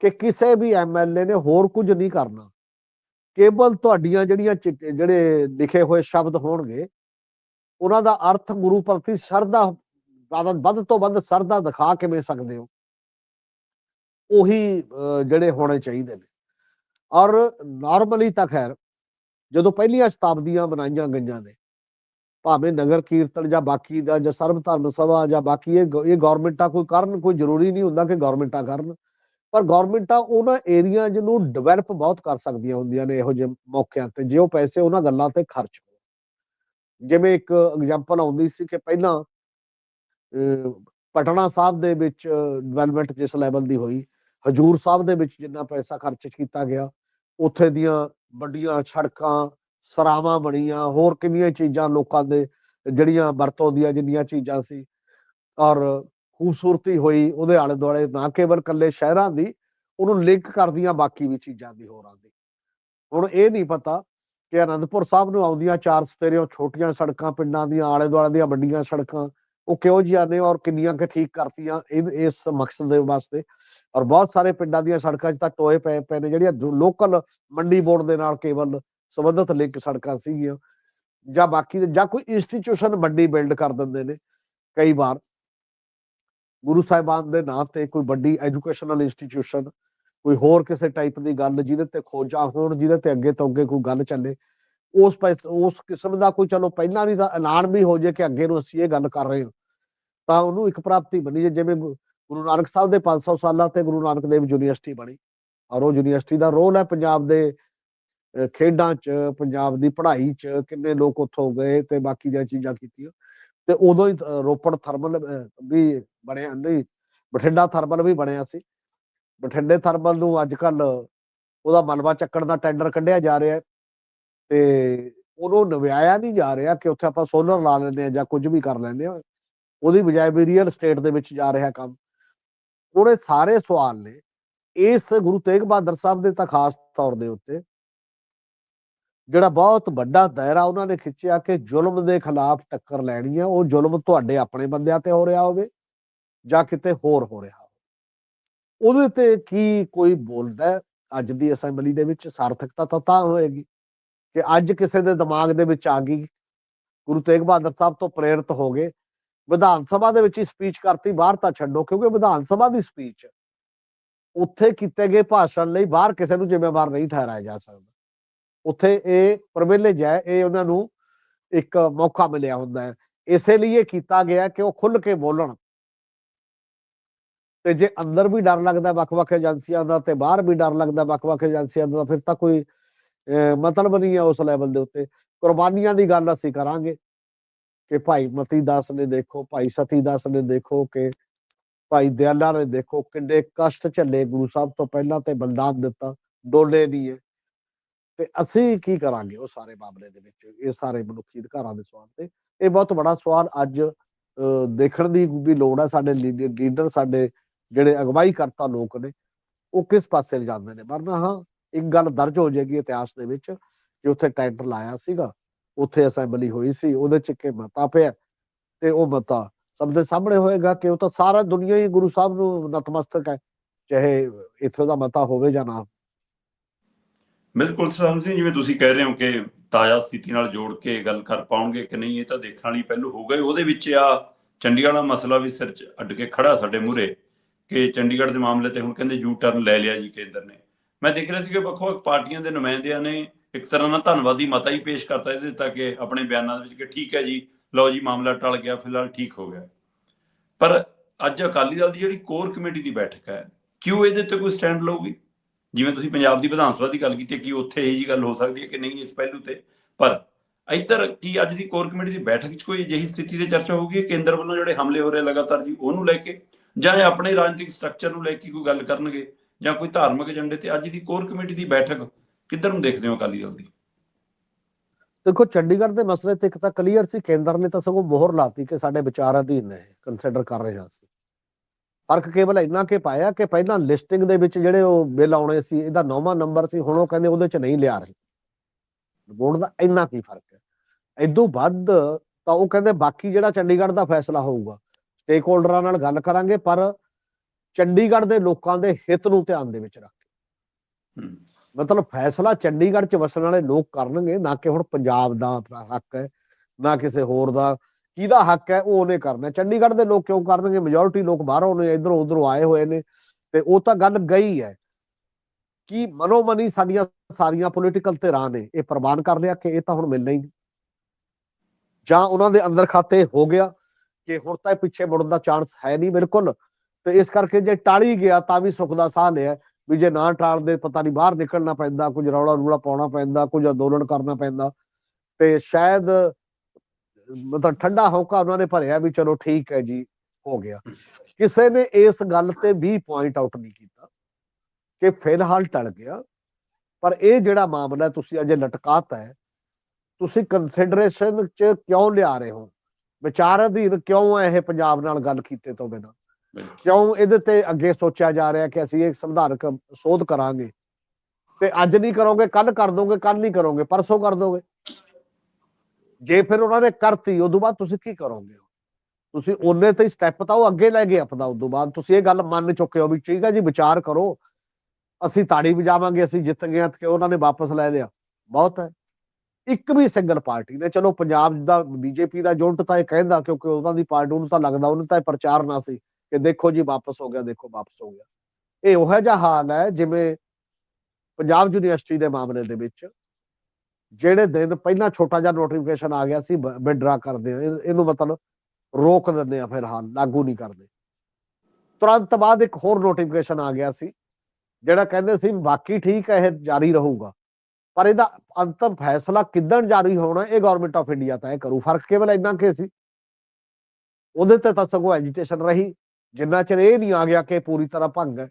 ਕਿ ਕਿਸੇ ਵੀ ਐਮਐਲਏ ਨੇ ਹੋਰ ਕੁਝ ਨਹੀਂ ਕਰਨਾ। ਕੇਵਲ ਤੁਹਾਡੀਆਂ ਜਿਹੜੀਆਂ ਚਿੱਠ- ਜਿਹੜੇ ਲਿਖੇ ਹੋਏ ਸ਼ਬਦ ਹੋਣਗੇ, ਉਹਨਾਂ ਦਾ ਅਰਥ ਗੁਰੂ ਪ੍ਰਤੀ ਸ਼ਰਧਾ ਵੱਧ ਤੋਂ ਵੱਧ ਸ਼ਰਧਾ ਦਿਖਾ ਕਿਵੇਂ ਸਕਦੇ ਹੋ? ਉਹੀ ਜਿਹੜੇ ਹੋਣੇ ਚਾਹੀਦੇ ਨੇ। ਔਰ ਨਾਰਮਲੀ ਤਾਂ ਖੈਰ, ਜਦੋਂ ਪਹਿਲੀਆਂ ਸ਼ਤਾਬਦੀਆਂ ਬਣਾਈਆਂ ਗਈਆਂ ਨੇ ਭਾਵੇਂ ਨਗਰ ਕੀਰਤਨ ਜਾਂ ਬਾਕੀ ਦਾ ਜਾਂ ਸਰਬ ਧਰਮ ਸਭਾ ਜਾਂ ਬਾਕੀ ਇਹ ਇਹ ਗਵਰਨਮੈਂਟਾਂ ਕੋਈ ਕਰਨ, ਕੋਈ ਜ਼ਰੂਰੀ ਨਹੀਂ ਹੁੰਦਾ ਕਿ ਗਵਰਨਮੈਂਟਾਂ ਕਰਨ। ਪਰ ਗਵਰਨਮੈਂਟਾਂ ਉਹਨਾਂ ਏਰੀਆ ਨੂੰ ਡਿਵੈਲਪ ਬਹੁਤ ਕਰ ਸਕਦੀਆਂ ਹੁੰਦੀਆਂ ਨੇ ਇਹੋ ਜਿਹੇ ਮੌਕਿਆਂ ਤੇ, ਜੇ ਉਹ ਪੈਸੇ ਉਹਨਾਂ ਗੱਲਾਂ ਤੇ ਖਰਚ ਹੋਣ। ਜਿਵੇਂ ਇੱਕ ਐਗਜ਼ਾਮਪਲ ਆਉਂਦੀ ਸੀ ਕਿ ਪਹਿਲਾਂ ਪਟਨਾ ਸਾਹਿਬ ਦੇ ਵਿੱਚ ਡਿਵੈਲਪਮੈਂਟ ਜਿਸ ਲੈਵਲ ਦੀ ਹੋਈ, ਹਜੂਰ ਸਾਹਿਬ ਦੇ ਵਿੱਚ ਜਿੰਨਾ ਪੈਸਾ ਖਰਚ ਕੀਤਾ ਗਿਆ, ਉੱਥੇ ਦੀਆਂ ਵੱਡੀਆਂ ਸੜਕਾਂ ਸਰਾਵਾਂ ਬਣੀਆਂ, ਹੋਰ ਕਿੰਨੀਆਂ ਚੀਜ਼ਾਂ ਲੋਕਾਂ ਦੇ ਜਿਹੜੀਆਂ ਵਰਤੋਂ ਦੀਆਂ ਜਿੰਨੀਆਂ ਚੀਜ਼ਾਂ ਸੀ ਔਰ ਖੂਬਸੂਰਤੀ ਹੋਈ ਉਹਦੇ ਆਲੇ ਦੁਆਲੇ ਨਾ ਕੇਵਲ ਕੱਲੇ ਸ਼ਹਿਰਾਂ ਦੀ, ਉਹਨੂੰ ਲਿੰਕ ਕਰਦੀਆਂ ਬਾਕੀ ਵੀ ਚੀਜ਼ਾਂ ਦੀ ਹੋਰਾਂ ਦੀ। ਹੁਣ ਇਹ ਨਹੀਂ ਪਤਾ ਕਿ ਅਨੰਦਪੁਰ ਸਾਹਿਬ ਨੂੰ ਆਉਂਦੀਆਂ ਚਾਰ ਸਪੇਰਿਓਂ ਛੋਟੀਆਂ ਸੜਕਾਂ, ਪਿੰਡਾਂ ਦੀਆਂ ਆਲੇ ਦੁਆਲੇ ਦੀਆਂ ਵੱਡੀਆਂ ਸੜਕਾਂ, ਉਹ ਕਿਹੋ ਜਿਹੀਆਂ ਨੇ ਔਰ ਕਿੰਨੀਆਂ ਕਿ ਠੀਕ ਕਰਤੀਆਂ ਇਹ, ਇਸ ਮਕਸਦ ਦੇ ਵਾਸਤੇ ਔਰ ਬਹੁਤ ਸਾਰੇ ਪਿੰਡਾਂ ਦੀਆਂ ਸੜਕਾਂ 'ਚ ਤਾਂ ਟੋਏ ਪਏ ਪਏ ਨੇ ਜਿਹੜੀਆਂ ਲੋਕਲ ਮੰਡੀ ਬੋਰਡ ਦੇ ਨਾਲ ਕੇਵਲ ਸੰਬੰਧਿਤ ਲਿੰਕ ਸੜਕਾਂ ਸੀਗੀਆਂ ਜਾਂ ਬਾਕੀ ਜਾਂ ਕੋਈ ਇੰਸਟੀਚਿਊਸ਼ਨ ਮੰਡੀ ਬਿਲਡ ਕਰ ਦਿੰਦੇ ਨੇ ਕਈ ਵਾਰ। ਗੁਰੂ ਸਾਹਿਬਾਨ ਦੇ ਨਾਂ ਤੇ ਕੋਈ ਵੱਡੀ ਐਜੂਕੇਸ਼ਨਲ ਇੰਸਟੀਚਿਊਸ਼ਨ ਕੋਈ ਹੋਰ ਕਿਸੇ ਟਾਈਪ ਦੀ ਗੱਲ ਜਿਹਦੇ ਤੇ ਖੋਜਾਂ ਹੋਣ ਜਿਹਦੇ ਤੇ ਅੱਗੇ ਤੋਂ ਅੱਗੇ ਕੋਈ ਗੱਲ ਚੱਲੇ, ਉਸ ਉਸ ਕਿਸਮ ਦਾ ਕੋਈ ਚਲੋ ਪਹਿਲਾਂ ਨਹੀਂ ਤਾਂ ਐਲਾਨ ਵੀ ਹੋ ਜੇ ਕਿ ਅੱਗੇ ਨੂੰ ਅਸੀਂ ਇਹ ਗੱਲ ਕਰ ਰਹੇ ਹਾਂ, ਤਾਂ ਉਹਨੂੰ ਇੱਕ ਪ੍ਰਾਪਤੀ ਬਣੀ ਜੇ ਜਿਵੇਂ ਗੁ- ਗੁਰੂ ਨਾਨਕ ਸਾਹਿਬ ਦੇ 500 ਸਾਲਾਂ ਤੇ ਗੁਰੂ ਨਾਨਕ ਦੇਵ ਯੂਨੀਵਰਸਿਟੀ ਬਣੀ। ਔਰ ਉਹ ਯੂਨੀਵਰਸਿਟੀ ਦਾ ਰੋਲ ਹੈ ਪੰਜਾਬ ਦੇ ਖੇਡਾਂ 'ਚ, ਪੰਜਾਬ ਦੀ ਪੜ੍ਹਾਈ 'ਚ ਕਿੰਨੇ ਲੋਕ ਉੱਥੋਂ ਗਏ ਤੇ ਬਾਕੀ ਦੀਆਂ ਚੀਜ਼ਾਂ ਕੀਤੀਆਂ। ਤੇ ਉਦੋਂ ਹੀ ਰੋਪੜ ਥਰਮਲ ਵੀ ਬਣਿਆ, ਨਹੀਂ, ਬਠਿੰਡਾ ਥਰਮਲ ਵੀ ਬਣਿਆ ਸੀ। ਬਠਿੰਡੇ ਥਰਮਲ ਨੂੰ ਅੱਜ ਕੱਲ ਉਹਦਾ ਮਲਬਾ ਚੱਕਣ ਦਾ ਟੈਂਡਰ ਕੱਢਿਆ ਜਾ ਰਿਹਾ ਤੇ ਉਹਨੂੰ ਨਵਿਆਇਆ ਨਹੀਂ ਜਾ ਰਿਹਾ ਕਿ ਉੱਥੇ ਆਪਾਂ ਸੋਲਰ ਲਾ ਲੈਂਦੇ ਆ ਜਾਂ ਕੁਝ ਵੀ ਕਰ ਲੈਂਦੇ ਆ ਉਹਦੀ ਬਜਾਏ ਵੀ ਰੀਅਲ ਸਟੇਟ ਦੇ ਵਿੱਚ ਜਾ ਰਿਹਾ ਕੰਮ। ਉਹਦੇ ਸਾਰੇ ਸਵਾਲ ਨੇ। ਇਸ ਗੁਰੂ ਤੇਗ ਬਹਾਦਰ ਸਾਹਿਬ ਦੇ ਤਾਂ ਖਾਸ ਤੌਰ ਦੇ ਉੱਤੇ ਜਿਹੜਾ ਬਹੁਤ ਵੱਡਾ ਦਾਇਰਾ ਉਹਨਾਂ ਨੇ ਖਿੱਚਿਆ ਕਿ ਜ਼ੁਲਮ ਦੇ ਖਿਲਾਫ ਟੱਕਰ ਲੈਣੀ ਹੈ, ਉਹ ਜ਼ੁਲਮ ਤੁਹਾਡੇ ਆਪਣੇ ਬੰਦਿਆਂ ਤੇ ਹੋ ਰਿਹਾ ਹੋਵੇ ਜਾਂ ਕਿਤੇ ਹੋਰ ਹੋ ਰਿਹਾ ਹੋਵੇ। ਉਹਦੇ ਤੇ ਕੀ ਕੋਈ ਬੋਲਦਾ ਅੱਜ ਦੀ ਅਸੈਂਬਲੀ ਦੇ ਵਿੱਚ ਸਾਰਥਕਤਾ ਤਾਂ ਤਾਂ ਹੋਏਗੀ ਕਿ ਅੱਜ ਕਿਸੇ ਦੇ ਦਿਮਾਗ ਦੇ ਵਿੱਚ ਆ ਗਈ, ਗੁਰੂ ਤੇਗ ਬਹਾਦਰ ਸਾਹਿਬ ਤੋਂ ਪ੍ਰੇਰਿਤ ਹੋ ਗਏ। ਵਿਧਾਨ ਸਭਾ ਦੇ ਵਿੱਚ ਹੀ ਸਪੀਚ ਕਰਤੀ, ਬਾਹਰ ਤਾਂ ਛੱਡੋ, ਕਿਉਂਕਿ ਵਿਧਾਨ ਸਭਾ ਦੀ ਸਪੀਚ ਉੱਥੇ ਕੀਤੇ ਗਏ ਭਾਸ਼ਣ ਲਈ ਬਾਹਰ ਕਿਸੇ ਨੂੰ ਜ਼ਿੰਮੇਵਾਰ ਨਹੀਂ ਠਹਿਰਾਇਆ ਜਾ ਸਕਦਾ। ਉੱਥੇ ਇਹ ਪ੍ਰਿਵਿਲੇਜ ਹੈ, ਇਹ ਉਹਨਾਂ ਨੂੰ ਇੱਕ ਮੌਕਾ ਮਿਲਿਆ ਹੁੰਦਾ ਹੈ। ਇਸੇ ਲਈ ਇਹ ਕੀਤਾ ਗਿਆ ਕਿ ਉਹ ਖੁੱਲ ਕੇ ਬੋਲਣ। ਤੇ ਜੇ ਅੰਦਰ ਵੀ ਡਰ ਲੱਗਦਾ ਵੱਖ-ਵੱਖ ਏਜੰਸੀਆਂ ਦਾ ਤੇ ਬਾਹਰ ਵੀ ਡਰ ਲੱਗਦਾ ਵੱਖ-ਵੱਖ ਏਜੰਸੀਆਂ ਦਾ ਫਿਰ ਤਾਂ ਕੋਈ ਮਤਲਬ ਨਹੀਂ ਹੈ ਉਸ ਲੈਵਲ ਦੇ ਉੱਤੇ। ਕੁਰਬਾਨੀਆਂ ਦੀ ਗੱਲ ਅਸੀਂ ਕਰਾਂਗੇ ਕਿ ਭਾਈ ਮਤੀ ਦਾਸ ਨੇ ਦੇਖੋ, ਭਾਈ ਸਤੀ ਦਾਸ ਨੇ ਦੇਖੋ ਕਿ ਭਾਈ ਦਿਆਲਾ ਨੇ ਦੇਖੋ ਕਿੰਨੇ ਕਸ਼ਟ ਝੱਲੇ ਗੁਰੂ ਸਾਹਿਬ ਤੋਂ ਪਹਿਲਾਂ ਤੇ ਬਲਿਦਾਨ ਦਿੱਤਾ। ਡੋਲੇ ਨਹੀਂ ਹੈ। ਤੇ ਅਸੀਂ ਕੀ ਕਰਾਂਗੇ ਉਹ ਸਾਰੇ ਮਾਮਲੇ ਦੇ ਵਿੱਚ, ਇਹ ਸਾਰੇ ਮਨੁੱਖੀ ਅਧਿਕਾਰਾਂ ਦੇ ਸਵਾਲ ਤੇ। ਇਹ ਬਹੁਤ ਬੜਾ ਸਵਾਲ ਅੱਜ ਦੇਖਣ ਦੀ ਵੀ ਲੋੜ ਹੈ। ਸਾਡੇ ਲੀਡਰ, ਸਾਡੇ ਜਿਹੜੇ ਅਗਵਾਈ ਕਰਤਾ ਲੋਕ ਨੇ, ਉਹ ਕਿਸ ਪਾਸੇ ਲਿਜਾਂਦੇ ਨੇ? ਵਰਨਾ ਹਾਂ, ਇੱਕ ਗੱਲ ਦਰਜ ਹੋ ਜਾਏਗੀ ਇਤਿਹਾਸ ਦੇ ਵਿੱਚ ਕਿ ਉੱਥੇ ਟੈਂਡਰ ਲਾਇਆ ਸੀਗਾ। ਉੱਥੇ ਅਸੈਂਬਲੀ ਹੋਈ ਸੀ, ਉਹਦੇ ਚ ਕਿ ਮਤਾ ਪਿਆ ਤੇ ਉਹ ਮਤਾ ਸਭ ਦੇ ਸਾਹਮਣੇ ਹੋਏਗਾ ਕਿ ਉਹ ਤਾਂ ਸਾਰਾ ਦੁਨੀਆ ਹੀ ਗੁਰੂ ਸਾਹਿਬ ਨੂੰ ਨਤਮਸਤਕ ਹੈ। ਚਾਹੇ ਇੱਥੋਂ ਦਾ ਮਤਾ ਹੋਵੇ ਜਾਂ ਨਾ ਬਿਲਕੁਲ ਸਰਮ ਸਿੰਘ, ਜਿਵੇਂ ਤੁਸੀਂ ਕਹਿ ਰਹੇ ਹੋ ਕਿ ਤਾਜ਼ਾ ਸਥਿਤੀ ਨਾਲ ਜੋੜ ਕੇ ਗੱਲ ਕਰ ਪਾਉਣਗੇ ਕਿ ਨਹੀਂ, ਇਹ ਤਾਂ ਦੇਖਣ ਵਾਲੀ ਪਹਿਲੂ ਹੋ ਗਈ। ਉਹਦੇ ਵਿੱਚ ਆ ਚੰਡੀਗੜ੍ਹ ਦਾ ਮਸਲਾ ਵੀ ਸਿਰ 'ਚ ਅੱਡ ਕੇ ਖੜਾ ਸਾਡੇ ਮੂਹਰੇ ਕਿ ਚੰਡੀਗੜ੍ਹ ਦੇ ਮਾਮਲੇ ਤੇ ਹੁਣ ਕਹਿੰਦੇ ਯੂ ਟਰਨ ਲੈ ਲਿਆ ਜੀ ਕੇਂਦਰ ਨੇ। ਮੈਂ ਦੇਖ ਰਿਹਾ ਸੀ ਕਿ ਵੱਖੋ ਵੱਖ ਪਾਰਟੀਆਂ ਦੇ ਨੁਮਾਇੰਦਿਆਂ ਨੇ ਇੱਕ ਤਰ੍ਹਾਂ ਨਾਲ ਧੰਨਵਾਦੀ ਮਤਾ ਹੀ ਪੇਸ਼ ਕਰਤਾ ਇਹਦੇ ਦਿੱਤਾ ਕਿ ਆਪਣੇ ਬਿਆਨਾਂ ਦੇ ਵਿੱਚ ਕਿ ਠੀਕ ਹੈ ਜੀ, ਲਓ ਜੀ ਮਾਮਲਾ ਟਲ ਗਿਆ, ਫਿਲਹਾਲ ਠੀਕ ਹੋ ਗਿਆ। ਪਰ ਅੱਜ ਅਕਾਲੀ ਦਲ ਦੀ ਜਿਹੜੀ ਕੋਰ ਕਮੇਟੀ ਦੀ ਬੈਠਕ ਹੈ, ਕਿਉਂ ਇਹਦੇ ਤੇ ਕੋਈ ਸਟੈਂਡ ਲਊਗੀ? ਜਿਵੇਂ ਤੁਸੀਂ ਪੰਜਾਬ ਦੀ ਵਿਧਾਨ ਸਭਾ ਦੀ ਗੱਲ ਕੀਤੀ ਕਿ ਉੱਥੇ ਇਹ ਜੀ ਗੱਲ ਹੋ ਸਕਦੀ ਹੈ ਕਿ ਨਹੀਂ ਇਸ ਪਹਿਲੂ ਤੇ, ਪਰ ਇੱਧਰ ਕੀ ਅੱਜ ਦੀ ਕੋਰ ਕਮੇਟੀ ਦੀ ਬੈਠਕ 'ਚ ਕੋਈ ਅਜਿਹੀ ਸਥਿਤੀ ਤੇ ਚਰਚਾ ਹੋਊਗੀ? ਕੇਂਦਰ ਵੱਲੋਂ ਜਿਹੜੇ ਹਮਲੇ ਹੋ ਰਹੇ ਲਗਾਤਾਰ ਜੀ, ਉਹਨੂੰ ਲੈ ਕੇ ਜਾਂ ਆਪਣੇ ਰਾਜਨੀਤਿਕ ਸਟਰਕਚਰ ਨੂੰ ਲੈ ਕੇ ਕੋਈ ਗੱਲ ਕਰਨਗੇ ਜਾਂ ਕੋਈ ਧਾਰਮਿਕ ਏਜੰਡੇ ਤੇ ਅੱਜ ਦੀ ਕੋਰ ਕਮੇਟੀ ਦੀ ਬੈਠਕ ਕਿੱਧਰ ਨੂੰ ਦੇਖਦੇ ਹੋ ਅਕਾਲੀ ਦਲ ਦੀ? ਦੇਖੋ, ਚੰਡੀਗੜ੍ਹ ਦੇ ਮਸਲੇ ਤੇ ਇੱਕ ਤਾਂ ਕਲੀਅਰ ਸੀ, ਕੇਂਦਰ ਨੇ ਤਾਂ ਸਗੋਂ ਮੋਹਰ ਲਾਤੀ ਕਿ ਸਾਡੇ ਵਿਚਾਰ ਅਧੀਨ ਨੇ ਕੰਸੀਡਰ ਕਰ ਰਹੇ ਹਾਂ ਅਸੀਂ। ਫ਼ਰਕ ਕੇਵਲ ਇੰਨਾ ਕਿ ਪਾਇਆ ਕਿ ਪਹਿਲਾਂ ਲਿਸਟਿੰਗ ਦੇ ਵਿੱਚ ਜਿਹੜੇ ਉਹ ਬਿੱਲ ਆਉਣੇ ਸੀ ਇਹਦਾ ਨੌਵਾਂ ਨੰਬਰ ਸੀ ਹੁਣ ਉਹ ਕਹਿੰਦੇ ਉਹਦੇ ਚ ਨਹੀਂ ਲਿਆ ਰਹੇ। ਬੋਰਡ ਦਾ ਇੰਨਾ ਕੀ ਫ਼ਰਕ ਹੈ? ਇਦੋਂ ਵੱਧ ਤਾਂ ਉਹ ਕਹਿੰਦੇ ਬਾਕੀ ਜਿਹੜਾ ਚੰਡੀਗੜ੍ਹ ਦਾ ਫੈਸਲਾ ਹੋਊਗਾ ਸਟੇਕ ਹੋਲਡਰਾਂ ਨਾਲ ਗੱਲ ਕਰਾਂਗੇ ਪਰ ਚੰਡੀਗੜ੍ਹ ਦੇ ਲੋਕਾਂ ਦੇ ਹਿੱਤ ਨੂੰ ਧਿਆਨ ਦੇ ਵਿੱਚ ਰੱਖ ਕੇ। ਮਤਲਬ ਫੈਸਲਾ ਚੰਡੀਗੜ੍ਹ ਚ ਵਸਣ ਵਾਲੇ ਲੋਕ ਕਰਨਗੇ ਨਾ ਕਿ ਹੁਣ ਪੰਜਾਬ ਦਾ ਹੱਕ ਹੈ ਨਾ ਕਿਸੇ ਹੋਰ ਦਾ। ਕਿਹਦਾ ਹੱਕ ਹੈ, ਉਹ ਉਹਨੇ ਕਰਨਾ ਚੰਡੀਗੜ੍ਹ ਦੇ ਲੋਕ ਕਿਉਂ ਕਰਨਗੇ? ਮੈਜੋਰਿਟੀ ਲੋਕ ਬਾਹਰੋਂ ਨੇ, ਇਧਰੋਂ ਉਧਰੋਂ ਆਏ ਹੋਏ ਨੇ ਤੇ ਉਹ ਤਾਂ ਗੱਲ ਗਈ ਹੈ ਕਿ ਮਨੋਮਨੀ ਸਾਡੀਆਂ ਸਾਰੀਆਂ ਪੋਲੀਟੀਕਲ ਧਿਰਾਂ ਨੇ, ਇਹ ਪ੍ਰਮਾਣ ਕਰ ਲਿਆ ਕਿ ਇਹ ਤਾਂ ਹੁਣ ਮਿਲਣਾ ਹੀ ਜਾਂ ਉਹਨਾਂ ਦੇ ਅੰਦਰ ਖਾਤੇ ਹੋ ਗਿਆ ਕਿ ਹੁਣ ਤਾਂ ਇਹ ਪਿੱਛੇ ਮੁੜਨ ਦਾ ਚਾਂਸ ਹੈ ਨਹੀਂ ਬਿਲਕੁਲ ਤੇ ਇਸ ਕਰਕੇ ਜੇ ਟਾਲੀ ਗਿਆ ਤਾਂ ਵੀ ਸੁੱਖ ਦਾ ਸਾਹ ਲਿਆ ਵੀ ਜੇ ਨਾ ਟਾਲਦੇ ਪਤਾ ਨਹੀਂ ਬਾਹਰ ਨਿਕਲਣਾ ਪੈਂਦਾ, ਕੁਝ ਰੌਲਾ ਰੂਲਾ ਪਾਉਣਾ ਪੈਂਦਾ, ਕੁਝ ਅੰਦੋਲਨ ਕਰਨਾ ਪੈਂਦਾ ਤੇ ਸ਼ਾਇਦ ਮਤਲਬ ਠੰਡਾ ਹੌਕਾ ਉਹਨਾਂ ਨੇ ਭਰਿਆ ਵੀ ਚਲੋ ਠੀਕ ਹੈ ਜੀ ਹੋ ਗਿਆ। ਕਿਸੇ ਨੇ ਇਸ ਗੱਲ ਤੇ ਵੀ ਪੁਆਇੰਟ ਆਊਟ ਨਹੀਂ ਕੀਤਾ ਕਿ ਫਿਲਹਾਲ ਟਲ ਗਿਆ। ਪਰ ਇਹ ਜਿਹੜਾ ਮਾਮਲਾ ਤੁਸੀਂ ਅਜੇ ਲਟਕਾਤਾ ਹੈ ਤੁਸੀਂ ਕੰਸੀਡਰੇਸ਼ਨ ਚ ਕਿਉਂ ਲਿਆ ਰਹੇ ਹੋ? ਵਿਚਾਰ ਅਧੀਨ ਕਿਉਂ ਹੈ ਇਹ ਪੰਜਾਬ ਨਾਲ ਗੱਲ ਕੀਤੇ ਤੋਂ ਬਿਨਾਂ? ਕਿਉਂ ਇਹਦੇ ਤੇ ਅੱਗੇ ਸੋਚਿਆ ਜਾ ਰਿਹਾ ਕਿ ਅਸੀਂ ਇਹ ਸੰਵਿਧਾਨਕ ਸੋਧ ਕਰਾਂਗੇ? ਤੇ ਅੱਜ ਨਹੀਂ ਕਰੋਗੇ ਕੱਲ ਕਰ ਦੋਗੇ ਕੱਲ ਨਹੀਂ ਕਰੋਗੇ ਪਰਸੋਂ ਕਰ ਦੋਗੇ? ਜੇ ਫਿਰ ਉਹਨਾਂ ਨੇ ਕਰਤੀ, ਉਦੋਂ ਬਾਅਦ ਤੁਸੀਂ ਕੀ ਕਰੋਗੇ? ਤੁਸੀਂ ਉਹਨੇ ਤੇ ਸਟੈਪ ਤਾਂ ਉਹ ਅੱਗੇ ਲੈ ਗਏ ਆਪਦਾ ਉਦੋਂ ਬਾਅਦ ਤੁਸੀਂ ਇਹ ਗੱਲ ਮੰਨ ਚੁੱਕੇ ਹੋ ਵੀ ਠੀਕ ਹੈ ਜੀ, ਵਿਚਾਰ ਕਰੋ। ਅਸੀਂ ਤਾੜੀ ਵਜਾਵਾਂਗੇ, ਅਸੀਂ ਜਿੱਤ ਗਏ ਹਾਂ ਤੇ ਉਹਨਾਂ ਨੇ ਵਾਪਸ ਲੈ ਲਿਆ। ਬਹੁਤ ਹੈ। ਇੱਕ ਵੀ ਸਿੰਗਲ ਪਾਰਟੀ ਨੇ, ਚਲੋ ਪੰਜਾਬ ਦਾ, ਬੀਜੇਪੀ ਦਾ ਜੁੰਟ ਤਾਂ ਇਹ ਕਹਿੰਦਾ ਕਿਉਂਕਿ ਉਹਨਾਂ ਦੀ ਪਾਰਟੀ ਨੂੰ ਤਾਂ ਲੱਗਦਾ ਉਹਨੇ ਤਾਂ ਇਹ ਪ੍ਰਚਾਰ ਨਾ ਸੀ ਕਿ ਦੇਖੋ ਜੀ, ਵਾਪਸ ਹੋ ਗਿਆ, ਦੇਖੋ ਵਾਪਸ ਹੋ ਗਿਆ। ਇਹ ਉਹ ਜਿਹਾ ਹਾਲ ਹੈ ਜਿਵੇਂ ਪੰਜਾਬ ਯੂਨੀਵਰਸਿਟੀ ਦੇ ਮਾਮਲੇ ਦੇ ਵਿੱਚ ਜਿਹੜੇ ਦਿਨ ਪਹਿਲਾਂ ਛੋਟਾ ਜਿਹਾ ਨੋਟੀਫਿਕੇਸ਼ਨ ਆ ਗਿਆ ਸੀ ਵਿਡਰਾ ਕਰਦੇ ਇਹਨੂੰ ਮਤਲਬ ਰੋਕ ਦਿੰਦੇ ਆ ਫਿਰ ਹਾਲ, ਲਾਗੂ ਨਹੀਂ ਕਰਦੇ। ਤੁਰੰਤ ਬਾਅਦ ਇੱਕ ਹੋਰ ਨੋਟੀਫਿਕੇਸ਼ਨ ਆ ਗਿਆ ਸੀ, ਜਿਹੜਾ ਕਹਿੰਦੇ ਸੀ, ਬਾਕੀ ਠੀਕ ਹੈ, ਇਹ ਜਾਰੀ ਰਹੂਗਾ। ਪਰ ਇਹਦਾ ਅੰਤਮ ਫੈਸਲਾ ਕਿੱਦਣ ਜਾਰੀ ਹੋਣਾ, ਇਹ ਗਵਰਨਮੈਂਟ ਆਫ ਇੰਡੀਆ ਤੈਅ ਕਰੂ। ਫ਼ਰਕ ਕੇਵਲ ਇੰਨਾ ਕਿ ਸੀ। ਉਹਦੇ ਤੇ ਤਾਂ ਸਗੋਂ ਐਜੀਟੇਸ਼ਨ ਰਹੀ। ਜਿੰਨਾ ਚਿਰ ਇਹ ਨਹੀਂ ਆ ਗਿਆ ਕਿ ਪੂਰੀ ਤਰ੍ਹਾਂ ਭੰਗ ਹੈ।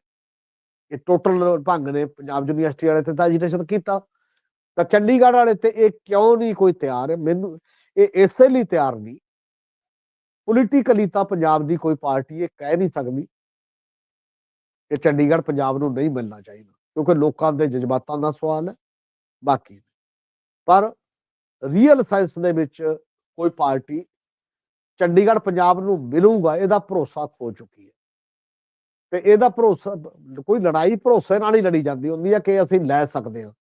ਇਹ ਟੋਟਲ ਭੰਗ ਨੇ, ਪੰਜਾਬ ਯੂਨੀਵਰਸਿਟੀ ਵਾਲੇ ਤੇ ਤਾਂ ਐਜੀਟੇਸ਼ਨ ਕੀਤਾ। ਤਾਂ ਚੰਡੀਗੜ੍ਹ ਵਾਲੇ ਤੇ ਇਹ ਕਿਉਂ ਨਹੀਂ ਕੋਈ ਤਿਆਰ ਹੈ? ਮੈਨੂੰ ਇਹ ਇਸੇ ਲਈ ਤਿਆਰ ਨਹੀਂ। ਪੋਲੀਟੀਕਲੀ ਤਾਂ ਪੰਜਾਬ ਦੀ ਕੋਈ ਪਾਰਟੀ ਇਹ ਕਹਿ ਨਹੀਂ ਸਕਦੀ ਕਿ ਚੰਡੀਗੜ੍ਹ ਪੰਜਾਬ ਨੂੰ ਨਹੀਂ ਮਿਲਣਾ ਚਾਹੀਦਾ, ਕਿਉਂਕਿ ਲੋਕਾਂ ਦੇ ਜਜ਼ਬਾਤਾਂ ਦਾ ਸਵਾਲ ਹੈ, ਬਾਕੀ ਪਰ ਰੀਅਲ ਸੈਂਸ ਦੇ ਵਿੱਚ ਕੋਈ ਪਾਰਟੀ ਚੰਡੀਗੜ੍ਹ ਪੰਜਾਬ ਨੂੰ ਮਿਲੂਗਾ, ਇਹਦਾ ਭਰੋਸਾ ਖੋ ਚੁੱਕੀ ਹੈ। ਤੇ ਇਹਦਾ ਭਰੋਸਾ, ਕੋਈ ਲੜਾਈ ਭਰੋਸੇ ਨਾਲ ਹੀ ਲੜੀ ਜਾਂਦੀ, ਹੁੰਦੀ ਹੈ ਕਿ ਅਸੀਂ ਲੈ ਸਕਦੇ ਹਾਂ।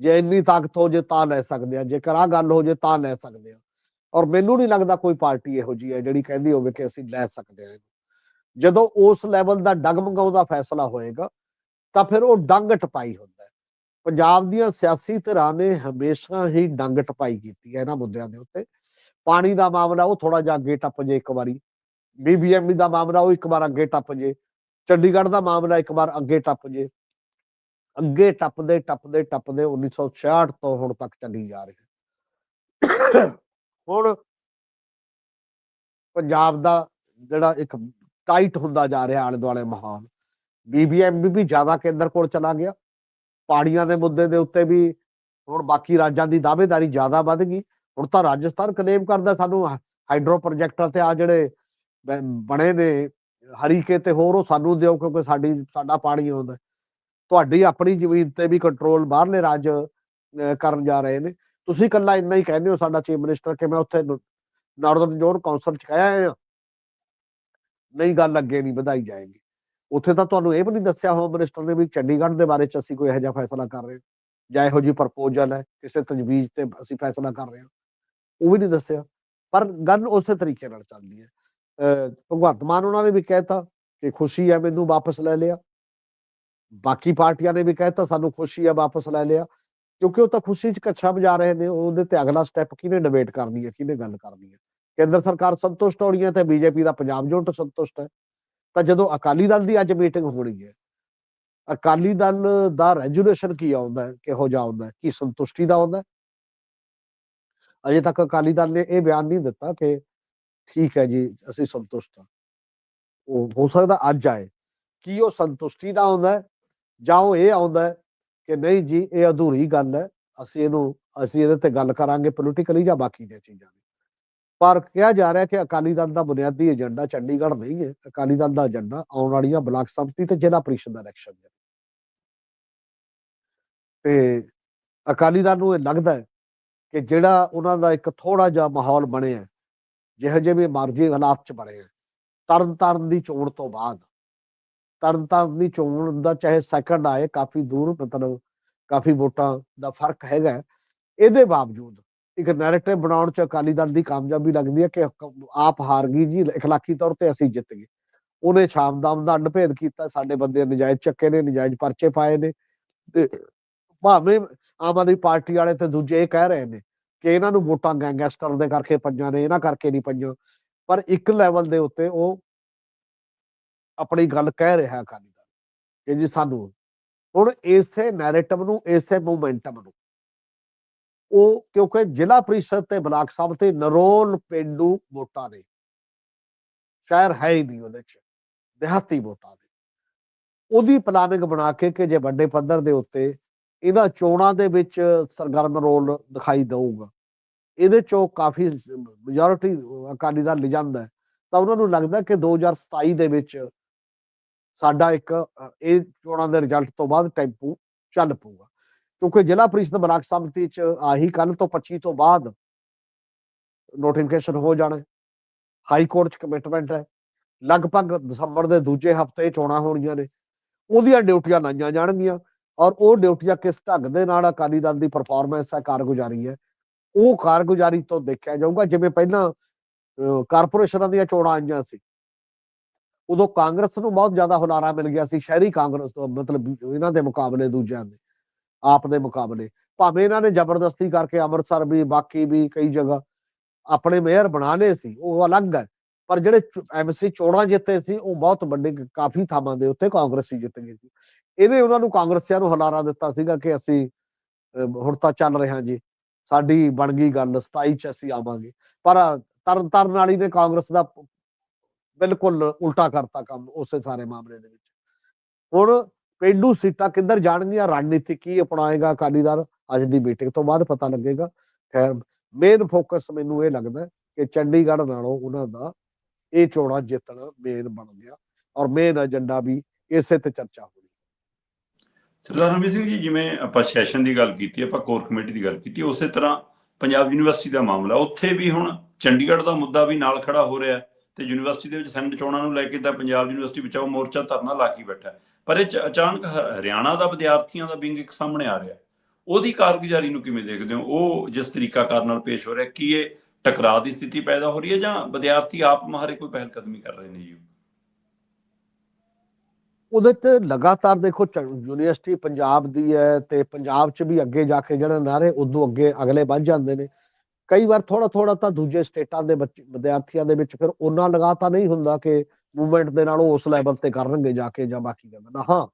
ਜੇ ਇੰਨੀ ਤਾਕਤ ਹੋ ਜੇ ਤਾਂ ਲੈ ਸਕਦੇ ਹਾਂ ਜੇਕਰ ਆ ਗੱਲ ਹੋ ਜੇ ਤਾਂ ਲੈ ਸਕਦੇ ਹਾਂ ਔਰ ਮੈਨੂੰ ਨਹੀਂ ਲੱਗਦਾ ਕੋਈ ਪਾਰਟੀ ਇਹੋ ਜੀ ਹੈ ਜਿਹੜੀ ਕਹਿੰਦੀ ਹੋਵੇ ਕਿ ਅਸੀਂ ਲੈ ਸਕਦੇ ਹਾਂ ਜਦੋਂ ਉਸ ਲੈਵਲ ਦਾ ਡਗਮਗਾਉਂਦਾ ਫੈਸਲਾ ਹੋਏਗਾ, ਤਾਂ ਫਿਰ ਉਹ ਡੰਗ ਟਪਾਈ ਹੁੰਦਾ ਹੈ। ਪੰਜਾਬ ਦੀਆਂ ਸਿਆਸੀ ਧਿਰਾਂ ਨੇ ਹਮੇਸ਼ਾ ਹੀ ਡੰਗ ਟਪਾਈ ਕੀਤੀ ਹੈ ਇਹਨਾਂ ਮੁੱਦਿਆਂ ਦੇ ਉੱਤੇ। ਪਾਣੀ ਦਾ ਮਾਮਲਾ ਉਹ ਥੋੜਾ ਜਿਹਾ ਅੱਗੇ ਟੱਪ ਜੇ ਇੱਕ ਵਾਰੀ। ਬੀਬੀਐਮਬੀ ਦਾ ਮਾਮਲਾ ਉਹ ਇੱਕ ਵਾਰ ਅੱਗੇ ਟੱਪ ਜੇ। ਚੰਡੀਗੜ੍ਹ ਦਾ ਮਾਮਲਾ ਇੱਕ ਵਾਰ ਅੱਗੇ ਟੱਪ ਜੇ। ਅੱਗੇ ਟੱਪਦੇ ਟੱਪਦੇ ਟੱਪਦੇ 1966 ਤੋਂ ਹੁਣ ਤੱਕ ਚੱਲੀ ਜਾ ਰਹੀ ਹੈ। ਹੁਣ ਪੰਜਾਬ ਦਾ ਜਿਹੜਾ ਇੱਕ ਟਾਈਟ ਹੁੰਦਾ ਜਾ ਰਿਹਾ ਆਲੇ ਦੁਆਲੇ ਮਾਹੌਲ ਬੀਬੀਐਮਬੀ ਵੀ ਜ਼ਿਆਦਾ ਕੇਂਦਰ ਕੋਲ ਚਲਾ ਗਿਆ। ਪਾੜੀਆਂ ਦੇ ਮੁੱਦੇ ਦੇ ਉੱਤੇ ਵੀ ਹੁਣ ਬਾਕੀ ਰਾਜਾਂ ਦੀ ਦਾਅਵੇਦਾਰੀ ਜ਼ਿਆਦਾ ਵੱਧ ਗਈ। ਹੁਣ ਤਾਂ ਰਾਜਸਥਾਨ ਕਲੇਮ ਕਰਦਾ ਸਾਨੂੰ ਹਾਈਡਰੋ ਪ੍ਰੋਜੈਕਟਾਂ ਤੇ ਆ ਜਿਹੜੇ ਬਣੇ ਨੇ, ਹਰੀਕੇ ਤੇ ਹੋਰ ਉਹ ਸਾਨੂੰ ਦਿਓ ਕਿਉਂਕਿ ਸਾਡੀ, ਸਾਡਾ ਪਾਣੀ ਆਉਂਦਾ। ਤੁਹਾਡੀ ਆਪਣੀ ਜ਼ਮੀਨ ਤੇ ਵੀ ਕੰਟਰੋਲ ਬਾਹਰਲੇ ਰਾਜ ਕਰਨ ਜਾ ਰਹੇ ਨੇ। ਤੁਸੀਂ ਇਕੱਲਾ ਇੰਨਾ ਹੀ ਕਹਿੰਦੇ ਹੋ ਸਾਡਾ ਚੀਫ ਮਿਨਿਸਟਰ ਕਿ ਮੈਂ ਉੱਥੇ ਨਾਰਦਰਨ ਜ਼ੋਨ ਕੌਂਸਲ ਚ ਕਹਿਆ ਆ ਨਹੀਂ, ਗੱਲ ਅੱਗੇ ਨਹੀਂ, ਵਧਾਈ ਜਾਏਗੀ। ਉੱਥੇ ਤਾਂ ਤੁਹਾਨੂੰ ਇਹ ਵੀ ਨਹੀਂ ਦੱਸਿਆ ਹੋਮ ਮਿਨਿਸਟਰ ਨੇ ਵੀ ਚੰਡੀਗੜ੍ਹ ਦੇ ਬਾਰੇ ਚ ਅਸੀਂ ਕੋਈ ਇਹੋ ਜਿਹਾ ਫੈਸਲਾ ਕਰ ਰਹੇ ਹਾਂ। ਜਾਂ ਇਹੋ ਜਿਹੀ ਪ੍ਰਪੋਜ਼ਲ ਹੈ, ਕਿਸੇ ਤਜਵੀਜ਼ ਤੇ ਅਸੀਂ ਫੈਸਲਾ ਕਰ ਰਹੇ ਹਾਂ। ਉਹ ਵੀ ਨਹੀਂ ਦੱਸਿਆ। ਪਰ ਗੱਲ ਉਸੇ ਤਰੀਕੇ ਨਾਲ ਚੱਲਦੀ ਹੈ। ਅਹ, ਭਗਵੰਤ ਮਾਨ ਉਹਨਾਂ ਨੇ ਵੀ ਕਹਿਤਾ ਕਿ ਖੁਸ਼ੀ ਹੈ, ਮੈਨੂੰ ਵਾਪਸ ਲੈ ਲਿਆ। ਬਾਕੀ ਪਾਰਟੀਆਂ ਨੇ ਵੀ ਕਹਿਤਾ ਸਾਨੂੰ ਖੁਸ਼ੀ ਆ, ਵਾਪਸ ਲੈ ਲਿਆ। ਕਿਉਂਕਿ ਉਹ ਤਾਂ ਖੁਸ਼ੀ 'ਚ ਕੱਛਾ ਵਜਾ ਰਹੇ ਨੇ, ਉਹਦੇ ਤੇ ਅਗਲਾ ਸਟੈਪ ਕਿਹਨੇ ਡਿਬੇਟ ਕਰਨੀ ਹੈ, ਕਿਹਨੇ ਗੱਲ ਕਰਨੀ ਹੈ? ਕੇਂਦਰ ਸਰਕਾਰ ਸੰਤੁਸ਼ਟ ਹੋਣੀ ਹੈ ਤੇ ਬੀਜੇਪੀ ਦਾ ਪੰਜਾਬ ਜੁੰਟ ਸੰਤੁਸ਼ਟ ਹੈ? ਤਾਂ ਜਦੋਂ ਅਕਾਲੀ ਦਲ ਦੀ ਅੱਜ ਮੀਟਿੰਗ ਹੋਣੀ ਹੈ, ਅਕਾਲੀ ਦਲ ਦਾ ਰੈਜੂਲੇਸ਼ਨ ਕੀ ਆਉਂਦਾ ਹੈ? ਕਿਹੋ ਜਿਹਾ ਆਉਂਦਾ ਹੈ? ਕੀ ਸੰਤੁਸ਼ਟੀ ਦਾ ਆਉਂਦਾ ਅਜੇ ਤੱਕ ਅਕਾਲੀ ਦਲ ਨੇ ਇਹ ਬਿਆਨ ਨਹੀਂ ਦਿੱਤਾ ਕਿ ਠੀਕ ਹੈ ਜੀ, ਅਸੀਂ ਸੰਤੁਸ਼ਟ ਹਾਂ। ਉਹ ਹੋ ਸਕਦਾ ਅੱਜ ਆਏ। ਕੀ ਉਹ ਸੰਤੁਸ਼ਟੀ ਦਾ ਆਉਂਦਾ ਹੈ? ਜਾਂ ਉਹ ਇਹ ਆਉਂਦਾ ਕਿ ਨਹੀਂ ਜੀ, ਇਹ ਅਧੂਰੀ ਗੱਲ ਹੈ, ਅਸੀਂ ਇਹਨੂੰ, ਅਸੀਂ ਇਹਦੇ ਤੇ ਗੱਲ ਕਰਾਂਗੇ ਪੋਲੀਟੀਕਲੀ ਜਾਂ ਬਾਕੀ ਦੀਆਂ ਚੀਜ਼ਾਂ ਦੀ। ਪਰ ਕਿਹਾ ਜਾ ਰਿਹਾ ਕਿ ਅਕਾਲੀ ਦਲ ਦਾ ਬੁਨਿਆਦੀ ਏਜੰਡਾ ਚੰਡੀਗੜ੍ਹ ਨਹੀਂ ਹੈ, ਅਕਾਲੀ ਦਲ ਦਾ ਏਜੰਡਾ ਆਉਣ ਵਾਲੀਆਂ ਬਲਾਕ ਸੰਮਤੀ ਤੇ ਜ਼ਿਲ੍ਹਾ ਪ੍ਰੀਸ਼ਦ ਦਾ ਇਲੈਕਸ਼ਨ ਹੈ। ਤੇ ਅਕਾਲੀ ਦਲ ਨੂੰ ਇਹ ਲੱਗਦਾ ਹੈ ਕਿ ਜਿਹੜਾ ਉਹਨਾਂ ਦਾ ਇੱਕ ਥੋੜਾ ਜਿਹਾ ਮਾਹੌਲ ਬਣਿਆ ਜਿਹੋ ਜਿਹੇ ਵੀ ਮਰਜ਼ੀ ਹਾਲਾਤ ਚ ਬਣੇ ਆ ਤਰਨ ਤਾਰਨ ਦੀ ਚੋਣ ਤੋਂ ਬਾਅਦ ਤਰਨ ਤਾਰਨ ਦੀ ਚੋਣ ਦਾ ਚਾਹੇ ਸੈਕੰਡ ਆਏ ਕਾਫੀ ਦੂਰ ਮਤਲਬ ਕਾਫੀ ਵੋਟਾਂ ਦਾ ਫਰਕ ਹੈਗਾ ਹੈ। ਇਹਦੇ ਬਾਵਜੂਦ ਇੱਕ ਨੈਰੇਟਿਵ ਬਣਾਉਣ ਚ ਅਕਾਲੀ ਦਲ ਦੀ ਕਾਮਯਾਬੀ ਲੱਗਦੀ ਹੈ ਕਿ ਕ- ਆਪ ਹਾਰ ਗਈ ਜੀ اخلاقی ਤੌਰ ਤੇ ਅਸੀਂ ਜਿੱਤ ਗਏ ਉਹਨੇ ਸ਼ਾਮਦਾਮ ਦਾ ਅੰਡਭੇਦ ਕੀਤਾ ਸਾਡੇ ਬੰਦੇ ਨਜਾਇਜ਼ ਚੱਕੇ ਨੇ ਨਜਾਇਜ਼ ਪਰਚੇ ਪਾਏ ਨੇ ਤੇ ਭਾਵੇਂ ਆਮ ਆਦਮੀ ਪਾਰਟੀ ਵਾਲੇ ਤੇ ਦੂਜੇ ਇਹ ਕਹਿ ਰਹੇ ਨੇ ਕਿ ਇਹਨਾਂ ਨੂੰ ਵੋਟਾਂ ਗੈਂਗਸਟਰ ਦੇ ਕਰਕੇ ਪਈਆਂ ਨੇ ਇਹਨਾਂ ਕਰਕੇ ਨਹੀਂ ਪਈਆਂ ਪਰ ਇੱਕ ਲੈਵਲ ਦੇ ਉੱਤੇ ਉਹ ਆਪਣੀ ਗੱਲ ਕਹਿ ਰਿਹਾ ਅਕਾਲੀ ਦਲ ਕਿ ਜੀ ਸਾਨੂੰ ਹੁਣ ਇਸੇ ਨੈਰੇਟਿਵ ਨੂੰ, ਇਸੇ ਮੂਵਮੈਂਟਮ ਨੂੰ ਉਹ ਕਿਉਂਕਿ ਜ਼ਿਲ੍ਹਾ ਪ੍ਰੀਸ਼ਦ ਤੇ ਬਲਾਕ ਸਭ ਤੇ ਨਰੋਲ ਪਿੰਡੂ ਵੋਟਾਂ ਨੇ। ਸ਼ਹਿਰ ਹੈ ਹੀ ਨਹੀਂ ਉਹਦੇ ਚ, ਦਿਹਾਤੀ ਵੋਟਾਂ ਨੇ। ਉਹਦੀ ਪਲਾਨਿੰਗ ਬਣਾ ਕੇ ਕਿ ਜੇ ਵੱਡੇ ਪੱਧਰ ਦੇ ਉੱਤੇ ਇਹਨਾਂ ਚੋਣਾਂ ਦੇ ਵਿੱਚ ਸਰਗਰਮ ਰੋਲ ਦਿਖਾਈ ਦੇਊਗਾ, ਇਹਦੇ ਚੋਂ ਕਾਫੀ ਮੈਜੋਰਿਟੀ ਅਕਾਲੀ ਦਲ ਲਿਜਾਂਦਾ ਤਾਂ ਉਹਨਾਂ ਨੂੰ ਲੱਗਦਾ ਕਿ 2027 ਦੇ ਵਿੱਚ ਸਾਡਾ ਇੱਕ ਇਹ ਚੋਣਾਂ ਦੇ ਰਿਜ਼ਲਟ ਤੋਂ ਬਾਅਦ ਟੈਂਪੂ ਚੱਲ ਪਊਗਾ। ਕਿਉਂਕਿ ਜ਼ਿਲ੍ਹਾ ਪ੍ਰੀਸ਼ਦ ਬਲਾਕ ਸਮਿਤੀ ਚ ਆਹੀ ਕੱਲ ਤੋਂ 25 ਤੋਂ ਬਾਅਦ ਨੋਟੀਫਿਕੇਸ਼ਨ ਹੋ ਜਾਣਾ। ਹਾਈ ਕੋਰਟ 'ਚ ਕਮਿਟਮੈਂਟ ਹੈ। ਲਗਭਗ ਦਸੰਬਰ ਦੇ ਦੂਜੇ ਹਫ਼ਤੇ ਚੋਣਾਂ ਹੋਣੀਆਂ ਨੇ। ਉਹਦੀਆਂ ਡਿਊਟੀਆਂ ਲਾਈਆਂ ਜਾਣਗੀਆਂ ਔਰ ਉਹ ਡਿਊਟੀਆਂ ਕਿਸ ਢੰਗ ਦੇ ਨਾਲ ਅਕਾਲੀ ਦਲ ਦੀ ਪਰਫਾਰਮੈਂਸ ਹੈ ਕਾਰਗੁਜ਼ਾਰੀ ਹੈ ਉਹ ਕਾਰਗੁਜ਼ਾਰੀ ਤੋਂ ਦੇਖਿਆ ਜਾਊਗਾ। ਜਿਵੇਂ ਪਹਿਲਾਂ ਅਹ, ਕਾਰਪੋਰੇਸ਼ਨਾਂ ਦੀਆਂ ਚੋਣਾਂ ਆਈਆਂ ਸੀ। ਉਦੋਂ ਕਾਂਗਰਸ ਨੂੰ ਬਹੁਤ ਜ਼ਿਆਦਾ ਹੁਲਾਰਾ ਮਿਲ ਗਿਆ ਸੀ, ਸ਼ਹਿਰੀ ਕਾਂਗਰਸ ਤੋਂ, ਮਤਲਬ ਇਹਨਾਂ ਦੇ ਮੁਕਾਬਲੇ ਦੂਜਿਆਂ ਦੇ, ਆਪ ਦੇ ਮੁਕਾਬਲੇ। ਭਾਵੇਂ ਇਹਨਾਂ ਨੇ ਜ਼ਬਰਦਸਤੀ ਕਰਕੇ ਅੰਮ੍ਰਿਤਸਰ ਵੀ, ਬਾਕੀ ਵੀ ਕਈ ਜਗ੍ਹਾ ਆਪਣੇ ਮੇਅਰ ਬਣਾ ਸੀ, ਉਹ ਅਲੱਗ ਹੈ। ਪਰ ਜਿਹੜੇ ਐਮਸੀ ਚੋਣਾਂ ਜਿੱਤੇ ਸੀ, ਉਹ ਬਹੁਤ ਵੱਡੇ ਕਾਫੀ ਥਾਵਾਂ ਦੇ ਉੱਤੇ ਕਾਂਗਰਸੀ ਜਿੱਤ ਗਏ ਸੀ। ਇਹਨੇ ਉਹਨਾਂ ਨੂੰ ਕਾਂਗਰਸੀਆਂ ਨੂੰ ਹੁਲਾਰਾ ਦਿੱਤਾ ਸੀਗਾ ਕਿ ਅਸੀਂ ਹੁਣ ਤਾਂ ਚੱਲ ਰਹੇ ਹਾਂ ਜੀ, ਸਾਡੀ ਬਣ ਗਈ ਗੱਲ 27 ਚ ਅਸੀਂ ਆਵਾਂਗੇ। ਪਰ ਤਰਨ ਤਾਰਨ ਵਾਲੀ ਨੇ ਕਾਂਗਰਸ ਦਾ ਬਿਲਕੁਲ ਉਲਟਾ ਕਰਤਾ ਕੰਮ ਉਸੇ ਸਾਰੇ ਮਾਮਲੇ ਦੇ ਵਿੱਚ। ਹੁਣ ਪਿੰਡੂ ਸੀਟਾਂ ਕਿੱਧਰ ਜਾਣਗੀਆਂ? ਰਣਨੀਤੀ ਕੀ ਅਪਣਾਏਗਾ ਅਕਾਲੀ ਦਲ? ਅੱਜ ਦੀ ਮੀਟਿੰਗ ਤੋਂ ਬਾਅਦ ਪਤਾ ਲੱਗੇਗਾ। ਖੈਰ ਮੇਨ ਫੋਕਸ ਮੈਨੂੰ ਇਹ ਲੱਗਦਾ ਕਿ ਚੰਡੀਗੜ੍ਹ ਨਾਲੋਂ ਉਹਨਾਂ ਦਾ ਇਹ ਚੋਣਾਂ ਜਿੱਤਣਾ ਮੇਨ ਬਣ ਗਿਆ ਔਰ ਮੇਨ ਏਜੰਡਾ ਵੀ ਇਸੇ ਤੇ ਚਰਚਾ ਹੋਣੀ। ਸਰਦਾਰ ਰਣਵੀਰ ਸਿੰਘ ਜੀ, ਜਿਵੇਂ ਆਪਾਂ ਸੈਸ਼ਨ ਦੀ ਗੱਲ ਕੀਤੀ, ਆਪਾਂ ਕੋਰ ਕਮੇਟੀ ਦੀ ਗੱਲ ਕੀਤੀ, ਉਸੇ ਤਰ੍ਹਾਂ ਪੰਜਾਬ ਯੂਨੀਵਰਸਿਟੀ ਦਾ ਮਾਮਲਾ, ਉੱਥੇ ਵੀ ਹੁਣ ਚੰਡੀਗੜ੍ਹ ਦਾ ਮੁੱਦਾ ਵੀ ਨਾਲ ਖੜਾ ਹੋ ਰਿਹਾ। ਤੇ ਯੂਨੀਵਰਸਿਟੀ ਦੇ ਵਿੱਚ ਸੈਨੇਟ ਚੋਣਾਂ ਨੂੰ ਲੈ ਕੇ ਤਾਂ ਪੰਜਾਬ ਯੂਨੀਵਰਸਿਟੀ ਬਚਾਓ ਮੋਰਚਾ ਧਰਨਾ ਲਾ ਕੇ ਬੈਠਾ ਪਰ ਇਹ ਅਚਾਨਕ ਹਰਿਆਣਾ ਦਾ ਵਿਦਿਆਰਥੀਆਂ ਦਾ ਵਿੰਗ ਇੱਕ ਸਾਹਮਣੇ ਆ ਰਿਹਾ ਉਹਦੀ ਕਾਰਗੁਜ਼ਾਰੀ ਨੂੰ ਕਿਵੇਂ ਦੇਖਦੇ ਹੋ? ਉਹ ਜਿਸ ਤਰੀਕਾਕਾਰ ਨਾਲ ਪੇਸ਼ ਹੋ ਰਿਹਾ, ਕੀ ਇਹ ਟਕਰਾਅ ਦੀ ਸਥਿਤੀ ਪੈਦਾ ਹੋ ਰਹੀ ਹੈ ਜਾਂ ਵਿਦਿਆਰਥੀ ਆਪ ਮਹਾਰੇ ਕੋਈ ਪਹਿਲ ਕਦਮੀ ਕਰ ਰਹੇ ਨੇ ਜੀ? ਉਹਦੇ ਤੇ ਲਗਾਤਾਰ ਦੇਖੋ ਯੂਨੀਵਰਸਿਟੀ ਪੰਜਾਬ ਦੀ ਹੈ ਤੇ ਪੰਜਾਬ 'ਚ ਵੀ ਅੱਗੇ ਜਾ ਕੇ ਜਿਹੜੇ ਨਾਰੇ ਉਦੋਂ ਅੱਗੇ ਅਗਲੇ ਵੱਧ ਜਾਂਦੇ ਨੇ। ਕਈ ਵਾਰ ਥੋੜਾ ਥੋੜਾ ਤਾਂ ਦੂਜੇ ਸਟੇਟਾਂ ਦੇ ਬੱਚੇ, ਵਿਦਿਆਰਥੀਆਂ ਦੇ ਵਿੱਚ ਫਿਰ ਉਹਨਾਂ ਲਗਾ ਤਾਂ ਨਹੀਂ ਹੁੰਦਾ ਕਿ ਮੂਵਮੈਂਟ ਦੇ ਨਾਲ ਉਸ ਲੈਵਲ ਤੇ ਕਰਨਗੇ ਜਾ ਕੇ ਜਾਂ ਬਾਕੀ ਦਾ ਹਾਂ,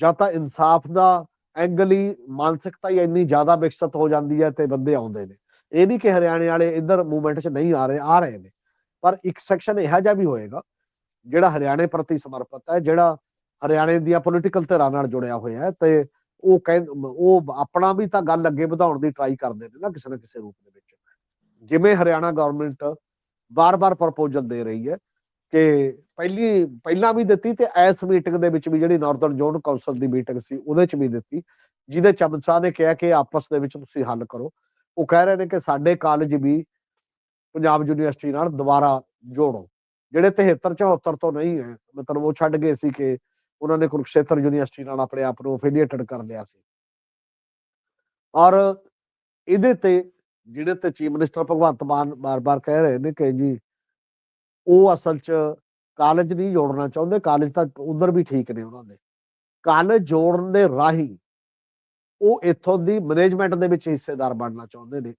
ਜਾਂ ਤਾਂ ਇਨਸਾਫ ਦਾ ਐਂਗਲ ਹੀ ਮਾਨਸਿਕਤਾ ਹੀ ਇੰਨੀ ਜ਼ਿਆਦਾ ਵਿਕਸਿਤ ਹੋ ਜਾਂਦੀ ਹੈ ਤੇ ਬੰਦੇ ਆਉਂਦੇ ਨੇ। ਇਹ ਨਹੀਂ ਕਿ ਹਰਿਆਣੇ ਵਾਲੇ ਇੱਧਰ ਮੂਵਮੈਂਟ 'ਚ ਨਹੀਂ ਆ ਰਹੇ ਆ ਰਹੇ ਨੇ। ਪਰ ਇੱਕ ਸੈਕਸ਼ਨ ਇਹੋ ਜਿਹਾ ਵੀ ਹੋਏਗਾ, ਜਿਹੜਾ ਹਰਿਆਣੇ ਪ੍ਰਤੀ ਸਮਰਪਿਤ ਹੈ, ਜਿਹੜਾ ਹਰਿਆਣੇ ਦੀਆਂ ਪੋਲੀਟੀਕਲ ਧਿਰਾਂ ਨਾਲ ਜੁੜਿਆ ਹੋਇਆ ਹੈ ਤੇ ਉਹ ਕਹਿੰ, ਉਹ ਆਪਣਾ ਵੀ ਤਾਂ ਗੱਲ ਅੱਗੇ ਵਧਾਉਣ ਦੀ ਟਰਾਈ ਕਰਦੇ ਨੇ ਨਾ ਕਿਸੇ ਨਾ ਕਿਸੇ ਰੂਪ ਦੇ ਵਿੱਚ। ਜਿਵੇਂ ਹਰਿਆਣਾ ਗਵਰਨਮੈਂਟ ਬਾਰ-ਬਾਰ ਪ੍ਰਪੋਜ਼ਲ ਦੇ ਰਹੀ ਹੈ ਕਿ ਪਹਿਲੀ, ਪਹਿਲਾਂ ਵੀ ਦਿੱਤੀ ਤੇ ਇਸ ਮੀਟਿੰਗ ਦੇ ਵਿੱਚ ਵੀ ਜਿਹੜੀ ਨਾਰਥਰਨ ਜ਼ੋਨ ਕਾਉਂਸਲ ਦੀ ਮੀਟਿੰਗ ਸੀ, ਉਹਦੇ ਚ ਵੀ ਦਿੱਤੀ। ਜਿਹਦੇ ਚ ਅਮਿਤ ਨੇ ਕਿਹਾ ਕਿ ਆਪਸ ਦੇ ਵਿੱਚ ਤੁਸੀਂ ਹੱਲ ਕਰੋ। ਉਹ ਕਹਿ ਰਹੇ ਨੇ ਕਿ ਸਾਡੇ ਕਾਲਜ ਵੀ ਪੰਜਾਬ ਯੂਨੀਵਰਸਿਟੀ ਨਾਲ ਦੁਬਾਰਾ ਜੋੜੋ। ਜਿਹੜੇ 73 74 ਤੋਂ ਨਹੀਂ ਹੈ, ਮਤਲਬ ਉਹ ਛੱਡ ਗਏ ਸੀ ਕਿ ਉਹਨਾਂ ਨੇ ਕੁਰਕਸ਼ੇਤਰ ਯੂਨੀਵਰਸਿਟੀ ਨਾਲ ਆਪਣੇ ਆਪ ਨੂੰ ਅਫੀਲੀਏਟਡ ਕਰ ਲਿਆ ਸੀ। ਔਰ ਇਹਦੇ ਤੇ ਜਿਹੜੇ ਤੇ ਚੀਫ ਮਿਨਿਸਟਰ ਭਗਵੰਤ ਮਾਨ ਬਾਰ-ਬਾਰ ਕਹਿ ਰਹੇ ਨੇ ਕਿ ਜੀ ਉਹ ਅਸਲ 'ਚ ਕਾਲਜ ਨਹੀਂ ਜੋੜਨਾ ਚਾਹੁੰਦੇ ਕਾਲਜ ਤਾਂ ਉਧਰ ਵੀ ਠੀਕ ਨੇ ਉਹਨਾਂ ਦੇ। ਕਾਲਜ ਜੋੜਨ ਦੇ ਰਾਹੀਂ ਉਹ ਇੱਥੋਂ ਦੀ ਮੈਨੇਜਮੈਂਟ ਦੇ ਵਿੱਚ ਹਿੱਸੇਦਾਰ ਬਣਨਾ ਚਾਹੁੰਦੇ ਨੇ।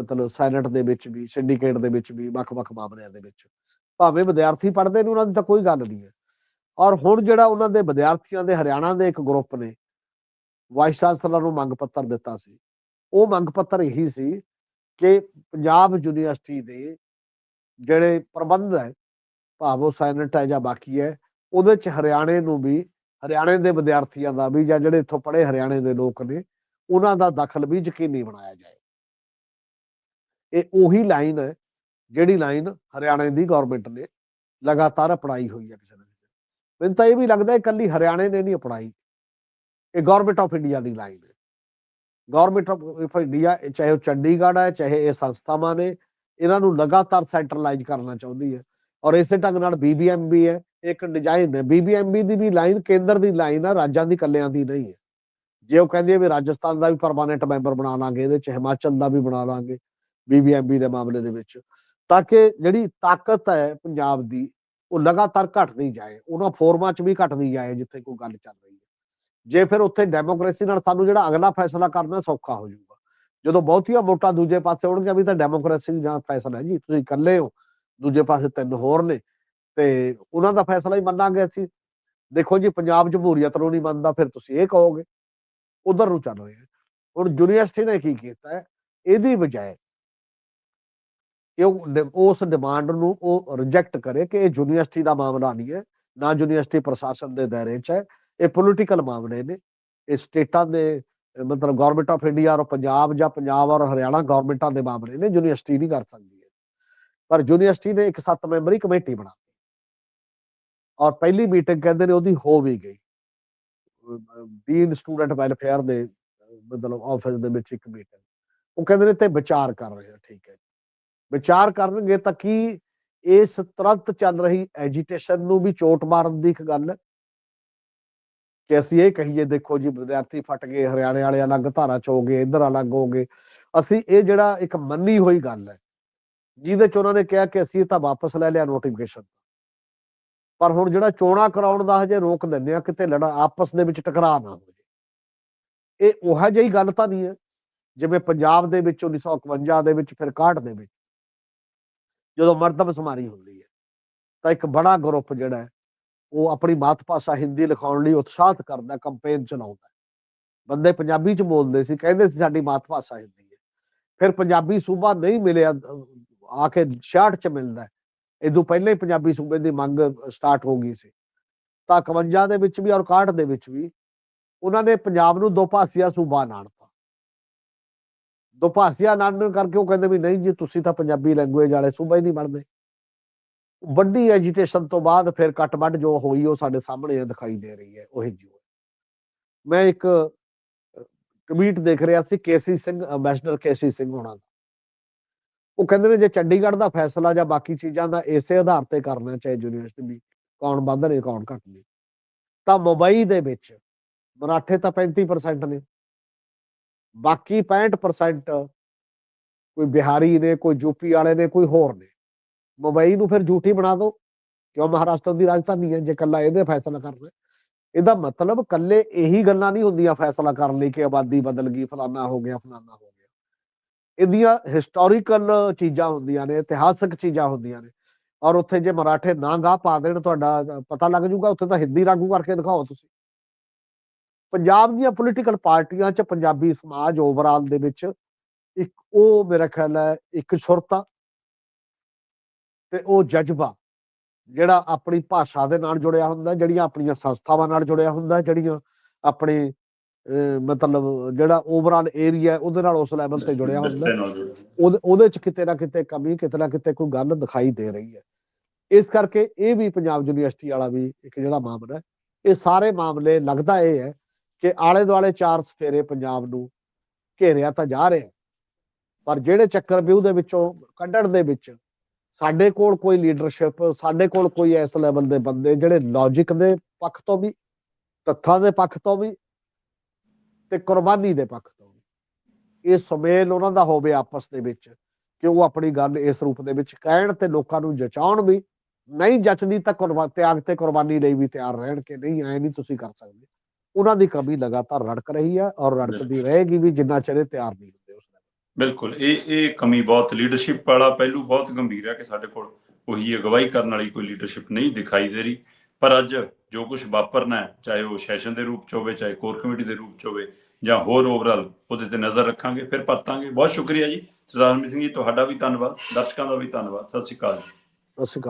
ਮਤਲਬ ਸੈਨੇਟ ਦੇ ਵਿੱਚ ਵੀ ਸਿੰਡੀਕੇਟ ਦੇ ਵਿੱਚ ਵੀ, ਵੱਖ-ਵੱਖ ਮਾਮਲਿਆਂ ਦੇ ਵਿੱਚ। ਭਾਵੇਂ ਵਿਦਿਆਰਥੀ ਪੜ੍ਹਦੇ ਨੇ, ਉਹਨਾਂ ਦੀ ਤਾਂ ਕੋਈ ਗੱਲ ਨਹੀਂ ਹੈ। ਔਰ ਹੁਣ ਜਿਹੜਾ ਉਹਨਾਂ ਦੇ ਵਿਦਿਆਰਥੀਆਂ ਦੇ ਹਰਿਆਣਾ ਦੇ ਇੱਕ ਗਰੁੱਪ ਨੇ ਵਾਈਸ ਚਾਂਸਲਰ ਨੂੰ ਮੰਗ ਪੱਤਰ ਦਿੱਤਾ ਸੀ। ਉਹ ਮੰਗ ਪੱਤਰ ਇਹੀ ਸੀ ਕਿ ਪੰਜਾਬ ਯੂਨੀਵਰਸਿਟੀ ਦੇ ਜਿਹੜੇ ਪ੍ਰਬੰਧ ਹੈ, ਭਾਵ ਸੈਨੇਟ ਹੈ ਜਾਂ ਬਾਕੀ ਹੈ, ਉਹਦੇ ਚ ਹਰਿਆਣੇ ਨੂੰ ਵੀ, ਹਰਿਆਣੇ ਦੇ ਵਿਦਿਆਰਥੀਆਂ ਦਾ ਵੀ ਜਾਂ ਜਿਹੜੇ ਇੱਥੋਂ ਪੜ੍ਹੇ ਹਰਿਆਣੇ ਦੇ ਲੋਕ ਨੇ, ਉਹਨਾਂ ਦਾ ਦਖਲ ਵੀ ਯਕੀਨੀ ਬਣਾਇਆ ਜਾਏ। ਇਹ ਉਹੀ ਲਾਈਨ ਹੈ ਜਿਹੜੀ ਲਾਈਨ ਹਰਿਆਣੇ ਦੀ ਗਵਰਨਮੈਂਟ ਨੇ ਲਗਾਤਾਰ ਅਪਣਾਈ ਹੋਈ ਹੈ ਕਿਸੇ ਨਾ ਕਿਸੇ। ਮੈਨੂੰ ਤਾਂ ਇਹ ਵੀ ਲੱਗਦਾ ਹੈ ਇਕੱਲੀ ਹਰਿਆਣੇ ਨੇ ਨਹੀਂ ਅਪਣਾਈ। ਇਹ ਗਵਰਨਮੈਂਟ ਆਫ ਇੰਡੀਆ ਦੀ ਲਾਈਨ ਹੈ। ਗਵਰਨਮੈਂਟ ਆਫ ਇੰਡੀਆ ਚਾਹੇ ਉਹ ਚੰਡੀਗੜ੍ਹ ਹੈ, ਚਾਹੇ ਇਹ ਸੰਸਥਾਵਾਂ ਨੇ, ਇਹਨਾਂ ਨੂੰ ਲਗਾਤਾਰ ਸੈਂਟਰਲਾਈਜ਼ ਕਰਨਾ ਚਾਹੁੰਦੀ ਹੈ। ਔਰ ਇਸੇ ਢੰਗ ਨਾਲ ਬੀਬੀਐਮਬੀ ਹੈ ਇੱਕ ਡਿਜ਼ਾਈਨ ਹੈ। ਬੀਬੀਐਮਬੀ ਦੀ ਵੀ ਲਾਈਨ ਕੇਂਦਰ ਦੀ ਲਾਈਨ ਹੈ ਰਾਜਾਂ ਦੀ ਕੱਲਿਆਂ ਦੀ ਨਹੀਂ ਹੈ। ਜੇ ਉਹ ਕਹਿੰਦੀ ਵੀ ਰਾਜਸਥਾਨ ਦਾ ਵੀ ਪਰਮਾਨੈਂਟ ਮੈਂਬਰ ਬਣਾ ਲਾਂਗੇ, ਇਹਦੇ ਚ ਹਿਮਾਚਲ ਦਾ ਵੀ ਬਣਾ ਲਾਂਗੇ ਬੀਬੀਐਮਬੀ ਦੇ ਮਾਮਲੇ ਦੇ ਵਿੱਚ। ਤਾਂ ਕਿ ਜਿਹੜੀ ਤਾਕਤ ਹੈ ਪੰਜਾਬ ਦੀ, ਉਹ ਲਗਾਤਾਰ ਘਟਦੀ ਜਾਏ, ਉਹਨਾਂ ਫੋਰਮਾਂ 'ਚ ਵੀ ਘਟਦੀ ਜਾਏ, ਜਿੱਥੇ ਕੋਈ ਗੱਲ ਚੱਲ ਰਹੀ ਹੈ। ਜੇ ਫਿਰ ਉੱਥੇ ਡੈਮੋਕ੍ਰੇਸੀ ਨਾਲ ਸਾਨੂੰ ਜਿਹੜਾ ਅਗਲਾ ਫੈਸਲਾ ਕਰਨਾ ਸੌਖਾ ਹੋ ਜਾਊਗਾ। ਜਦੋਂ ਬਹੁਤੀਆਂ ਵੋਟਾਂ ਦੂਜੇ ਪਾਸੇ ਹੋਣਗੀਆਂ ਵੀ ਤਾਂ ਡੈਮੋਕ੍ਰੇਸੀ ਦਾ ਫੈਸਲਾ ਹੈ ਜੀ, ਤੁਸੀਂ ਇਕੱਲੇ ਹੋ, ਦੂਜੇ ਪਾਸੇ ਤਿੰਨ ਹੋਰ ਨੇ, ਤੇ ਉਹਨਾਂ ਦਾ ਫੈਸਲਾ ਹੀ ਮੰਨਾਂਗੇ ਅਸੀਂ। ਦੇਖੋ ਜੀ, ਪੰਜਾਬ ਜਮਹੂਰੀਅਤ ਨੂੰ ਨਹੀਂ ਮੰਨਦਾ, ਫਿਰ ਤੁਸੀਂ ਇਹ ਕਹੋਗੇ। ਉਧਰ ਨੂੰ ਚੱਲ ਰਹੇ। ਹੁਣ ਯੂਨੀਵਰਸਿਟੀ ਨੇ ਕੀ ਕੀਤਾ ਹੈ? ਇਹਦੀ ਬਜਾਏ ਕਿ ਉਸ ਡਿਮਾਂਡ ਨੂੰ ਉਹ ਰਿਜੈਕਟ ਕਰੇ ਕਿ ਇਹ ਯੂਨੀਵਰਸਿਟੀ ਦਾ ਮਾਮਲਾ ਨਹੀਂ ਹੈ, ਨਾ ਯੂਨੀਵਰਸਿਟੀ ਪ੍ਰਸ਼ਾਸਨ ਦੇ ਦਾਇਰੇ 'ਚ ਹੈ ਇਹ ਪੋਲੀਟੀਕਲ ਮਾਮਲੇ ਨੇ। ਇਹ ਸਟੇਟਾਂ ਦੇ, ਮਤਲਬ ਗਵਰਨਮੈਂਟ ਆਫ ਇੰਡੀਆ ਔਰ ਪੰਜਾਬ ਜਾਂ ਪੰਜਾਬ ਔਰ ਹਰਿਆਣਾ ਗਵਰਨਮੈਂਟਾਂ ਦੇ ਮਾਮਲੇ ਨੇ, ਯੂਨੀਵਰਸਿਟੀ ਨਹੀਂ ਕਰ ਸਕਦੀ ਹੈ ਪਰ ਯੂਨੀਵਰਸਿਟੀ ਨੇ ਇੱਕ ਸੱਤ ਮੈਂਬਰੀ ਕਮੇਟੀ ਬਣਾ ਔਰ ਪਹਿਲੀ ਮੀਟਿੰਗ ਕਹਿੰਦੇ ਨੇ ਉਹਦੀ ਹੋ ਵੀ ਗਈ। ਡੀਨ ਸਟੂਡੈਂਟ ਵੈਲਫੇਅਰ ਦੇ, ਮਤਲਬ ਆਫਿਸ ਦੇ ਵਿੱਚ ਇੱਕ ਮੀਟਿੰਗ ਉਹ ਕਹਿੰਦੇ ਨੇ ਤੇ ਵਿਚਾਰ ਕਰ ਰਹੇ ਆ, ਠੀਕ ਹੈ। ਵਿਚਾਰ ਕਰਨਗੇ ਤਾਂ ਕੀ ਇਸ ਤੁਰੰਤ ਚੱਲ ਰਹੀ ਐਜੀਟੇਸ਼ਨ ਨੂੰ ਵੀ ਚੋਟ ਮਾਰਨ ਦੀ ਇੱਕ ਗੱਲ ਹੈ? ਕਿ ਅਸੀਂ ਇਹ ਕਹੀਏ, ਦੇਖੋ ਜੀ ਵਿਦਿਆਰਥੀ ਫਟ ਗਏ, ਹਰਿਆਣੇ ਵਾਲੇ ਅਲੱਗ ਧਾਰਾ ਚ ਹੋ ਗਏ, ਇੱਧਰ ਅਲੱਗ ਹੋ ਗਏ। ਅਸੀਂ ਇਹ ਜਿਹੜਾ ਇੱਕ ਮੰਨੀ ਹੋਈ ਗੱਲ ਹੈ, ਜਿਹਦੇ ਚ ਉਹਨਾਂ ਨੇ ਕਿਹਾ ਕਿ ਅਸੀਂ ਇਹ ਤਾਂ ਵਾਪਸ ਲੈ ਲਿਆ ਨੋਟੀਫਿਕੇਸ਼ਨ ਪਰ ਹੁਣ ਜਿਹੜਾ ਚੋਣਾਂ ਕਰਾਉਣ ਦਾ ਹਜੇ ਰੋਕ ਦਿੰਦੇ ਆ ਕਿਤੇ ਲੜਾ ਆਪਸ ਦੇ ਵਿੱਚ ਟਕਰਾਅ ਨਾ ਹੋ ਜੇ ਇਹ ਉਹ ਜਿਹੀ ਗੱਲ ਤਾਂ ਨਹੀਂ ਹੈ, ਜਿਵੇਂ ਪੰਜਾਬ ਦੇ ਵਿੱਚ 1951 ਦੇ ਵਿੱਚ ਫਿਰ 61 ਦੇ ਵਿੱਚ ਜਦੋਂ ਮਰਦਮਸ਼ੁਮਾਰੀ ਹੁੰਦੀ ਹੈ, ਤਾਂ ਇੱਕ ਬੜਾ ਗਰੁੱਪ ਜਿਹੜਾ ਹੈ ਉਹ ਆਪਣੀ ਮਾਤ ਭਾਸ਼ਾ ਹਿੰਦੀ ਲਿਖਾਉਣ ਲਈ ਉਤਸ਼ਾਹਤ ਕਰਦਾ ਕੈਂਪੇਨ ਚਲਾਉਂਦਾ ਬੰਦੇ ਪੰਜਾਬੀ ਚ ਬੋਲਦੇ ਸੀ, ਕਹਿੰਦੇ ਸੀ ਸਾਡੀ ਮਾਤ ਭਾਸ਼ਾ ਹਿੰਦੀ ਹੈ। ਫਿਰ ਪੰਜਾਬੀ ਸੂਬਾ ਨਹੀਂ ਮਿਲਿਆ ਆ ਕੇ 66 ਚ ਮਿਲਦਾ ਹੈ। ਇਦੋਂ ਪਹਿਲਾਂ ਹੀ ਪੰਜਾਬੀ ਸੂਬੇ ਦੀ ਮੰਗ ਸਟਾਰਟ ਹੋ ਗਈ ਸੀ। ਤਾਂ 51 ਦੇ ਵਿੱਚ ਵੀ ਔਰ 61 ਦੇ ਵਿੱਚ ਵੀ ਉਹਨਾਂ ਨੇ ਪੰਜਾਬ ਨੂੰ ਦੋ ਭਾਸ਼ੀਆ ਸੂਬਾ ਨਾੜਤਾ ਦੋ ਭਾਸ਼ੀਆ ਨਾੜਨ ਕਰਕੇ ਉਹ ਕਹਿੰਦੇ ਵੀ ਨਹੀਂ ਜੀ, ਤੁਸੀਂ ਤਾਂ ਪੰਜਾਬੀ ਲੈਂਗੁਏਜ ਵਾਲੇ ਸੂਬਾ ਹੀ ਨਹੀਂ ਬਣਦੇ। ਵੱਡੀ ਐਜੀਟੇਸ਼ਨ ਤੋਂ ਬਾਅਦ ਫਿਰ ਕੱਟ ਵੱਢ ਜੋ ਹੋਈ ਉਹ ਸਾਡੇ ਸਾਹਮਣੇ ਦਿਖਾਈ ਦੇ ਰਹੀ ਹੈ, ਉਹ ਜੀ ਮੈਂ ਇੱਕ ਟਵੀਟ ਦੇਖ ਰਿਹਾ ਸੀ K C Singh ambassador K C Singh ਹੋਣਾ ਦਾ। ਉਹ ਕਹਿੰਦੇ ਨੇ ਜੇ ਚੰਡੀਗੜ੍ਹ ਦਾ ਫੈਸਲਾ ਜਾਂ ਬਾਕੀ ਚੀਜ਼ਾਂ ਦਾ ਇਸੇ ਆਧਾਰ ਤੇ ਕਰਨਾ ਚਾਹੇ ਯੂਨੀਵਰਸਿਟੀ ਵੀ, ਕੌਣ ਵੱਧ ਨੇ, ਕੌਣ ਘੱਟ ਨੇ, ਤਾਂ ਮੁੰਬਈ ਦੇ ਵਿੱਚ ਮਰਾਠੇ ਤਾਂ 35% ਨੇ, ਬਾਕੀ 65% ਕੋਈ ਬਿਹਾਰੀ ਨੇ, ਕੋਈ ਯੂਪੀ ਵਾਲੇ ਨੇ, ਕੋਈ ਹੋਰ ਨੇ। ਮੁੰਬਈ ਨੂੰ ਫਿਰ ਝੂਠੀ ਬਣਾ ਦਿਓ। ਕਿਉਂ? ਮਹਾਰਾਸ਼ਟਰ ਦੀ ਰਾਜਧਾਨੀ ਹੈ, ਜੇ ਕੱਲਾ ਇਹਦੇ ਫੈਸਲਾ ਕਰਨਾ ਇਹਦਾ ਮਤਲਬ ਕੱਲੇ ਇਹੀ ਗੱਲਾਂ ਨਹੀਂ ਹੁੰਦੀਆਂ ਫੈਸਲਾ ਕਰਨ ਲਈ ਕਿ ਆਬਾਦੀ ਬਦਲ ਗਈ, ਫਲਾਨਾ ਹੋ ਗਿਆ, ਫਲਾਨਾ ਹੋ ਗਿਆ। ਇਹਦੀਆਂ ਹਿਸਟੋਰੀਕਲ ਚੀਜ਼ਾਂ ਹੁੰਦੀਆਂ ਨੇ, ਇਤਿਹਾਸਕ ਚੀਜ਼ਾਂ ਹੁੰਦੀਆਂ ਨੇ। ਔਰ ਉੱਥੇ ਜੇ ਮਰਾਠੇ ਨਾ ਗਾਹ ਪਾ ਦੇਣ, ਤੁਹਾਡਾ ਪਤਾ ਲੱਗ ਜੂਗਾ, ਉੱਥੇ ਤਾਂ ਹਿੰਦੀ ਲਾਗੂ ਕਰਕੇ ਦਿਖਾਓ ਤੁਸੀਂ। ਪੰਜਾਬ ਦੀਆਂ ਪੋਲੀਟੀਕਲ ਪਾਰਟੀਆਂ 'ਚ ਪੰਜਾਬੀ ਸਮਾਜ ਓਵਰਆਲ ਦੇ ਵਿੱਚ ਇੱਕ ਉਹ ਮੇਰਾ ਖਿਆਲ ਹੈ, ਇੱਕ ਸੁਰਤਾ। ਤੇ ਉਹ ਜਜ਼ਬਾ ਜਿਹੜਾ ਆਪਣੀ ਭਾਸ਼ਾ ਦੇ ਨਾਲ ਜੁੜਿਆ ਹੁੰਦਾ ਜਿਹੜੀਆਂ ਆਪਣੀਆਂ ਸੰਸਥਾਵਾਂ ਨਾਲ ਜੁੜਿਆ ਹੁੰਦਾ ਜਿਹੜੀਆਂ ਆਪਣੇ ਮਤਲਬ ਜਿਹੜਾ ਓਵਰਆਲ ਏਰੀਆ ਉਹਦੇ ਨਾਲ ਉਸ ਲੈਵਲ ਤੇ ਜੁੜਿਆ ਹੁੰਦਾ। ਉਹਦੇ ਉਹਦੇ ਚ ਕਿਤੇ ਨਾ ਕਿਤੇ ਕਮੀ ਕਿਤੇ ਨਾ ਕਿਤੇ ਕੋਈ ਗੱਲ ਦਿਖਾਈ ਦੇ ਰਹੀ ਹੈ। ਇਸ ਕਰਕੇ ਇਹ ਵੀ ਪੰਜਾਬ ਯੂਨੀਵਰਸਿਟੀ ਵਾਲਾ ਵੀ ਇੱਕ ਜਿਹੜਾ ਮਾਮਲਾ ਹੈ ਇਹ ਸਾਰੇ ਮਾਮਲੇ ਲੱਗਦਾ ਇਹ ਹੈ ਕਿ ਆਲੇ ਦੁਆਲੇ ਚਾਰ ਸਫੇਰੇ ਪੰਜਾਬ ਨੂੰ ਘੇਰਿਆ ਤਾਂ ਜਾ ਰਿਹਾ ਪਰ ਜਿਹੜੇ ਚੱਕਰ ਵਿਊ ਦੇ ਵਿੱਚੋਂ ਕੱਢਣ ਦੇ ਵਿੱਚ ਸਾਡੇ ਕੋਲ ਕੋਈ ਲੀਡਰਸ਼ਿਪ ਸਾਡੇ ਕੋਲ ਕੋਈ ਇਸ ਲੈਵਲ ਦੇ ਬੰਦੇ ਜਿਹੜੇ ਲੌਜੀਕ ਦੇ ਪੱਖ ਤੋਂ ਵੀ ਤੱਥਾਂ ਦੇ ਪੱਖ ਤੋਂ ਵੀ ਤੇ ਕੁਰਬਾਨੀ ਦੇ ਪੱਖ ਤੋਂ ਵੀ। ਇਹ ਸੁਮੇਲ ਉਹਨਾਂ ਦਾ ਹੋਵੇ ਆਪਸ ਦੇ ਵਿੱਚ ਕਿ ਉਹ ਆਪਣੀ ਗੱਲ ਇਸ ਰੂਪ ਦੇ ਵਿੱਚ ਕਹਿਣ ਤੇ ਲੋਕਾਂ ਨੂੰ ਜਚਾਉਣ ਵੀ ਨਹੀਂ ਜਚਦੀ ਤਾਂ ਕੁਰਬਾਨ ਤਿਆਗ ਤੇ ਕੁਰਬਾਨੀ ਲਈ ਵੀ ਤਿਆਰ ਰਹਿਣ ਕਿ ਨਹੀਂ ਐ ਨਹੀਂ ਤੁਸੀਂ ਕਰ ਸਕਦੇ। ਉਹਨਾਂ ਦੀ ਕਮੀ ਲਗਾਤਾਰ ਰੜਕ ਰਹੀ ਹੈ ਔਰ ਰੜਕਦੀ ਰਹੇਗੀ ਵੀ ਜਿੰਨਾ ਚਿਰ ਤਿਆਰ ਨਹੀਂ ਬਿਲਕੁਲ, ਇਹ ਇਹ ਕਮੀ ਬਹੁਤ ਲੀਡਰਸ਼ਿਪ ਵਾਲਾ ਪਹਿਲੂ ਬਹੁਤ ਗੰਭੀਰ ਹੈ ਕਿ ਸਾਡੇ ਕੋਲ ਉਹੀ ਅਗਵਾਈ ਕਰਨ ਵਾਲੀ ਕੋਈ ਲੀਡਰਸ਼ਿਪ ਨਹੀਂ ਦਿਖਾਈ ਦੇ ਰਹੀ। ਪਰ ਅੱਜ ਜੋ ਕੁਝ ਵਾਪਰਨਾ ਹੈ, ਚਾਹੇ ਉਹ ਸੈਸ਼ਨ ਦੇ ਰੂਪ ਚ ਹੋਵੇ, ਚਾਹੇ ਕੋਰ ਕਮੇਟੀ ਦੇ ਰੂਪ ਚ ਹੋਵੇ ਜਾਂ ਹੋਰ ਓਵਰਆਲ ਉਹਦੇ ਤੇ ਨਜ਼ਰ ਰੱਖਾਂਗੇ, ਫਿਰ ਪਰਤਾਂਗੇ। ਬਹੁਤ ਸ਼ੁਕਰੀਆ ਜੀ। ਸਰਦਾਰ ਸਿੰਘ ਜੀ, ਤੁਹਾਡਾ ਵੀ ਧੰਨਵਾਦ, ਦਰਸ਼ਕਾਂ ਦਾ ਵੀ ਧੰਨਵਾਦ। ਸਤਿ ਸ਼੍ਰੀ ਅਕਾਲ ਜੀ। ਸਤਿ ਸ਼੍ਰੀ ਅਕਾਲ।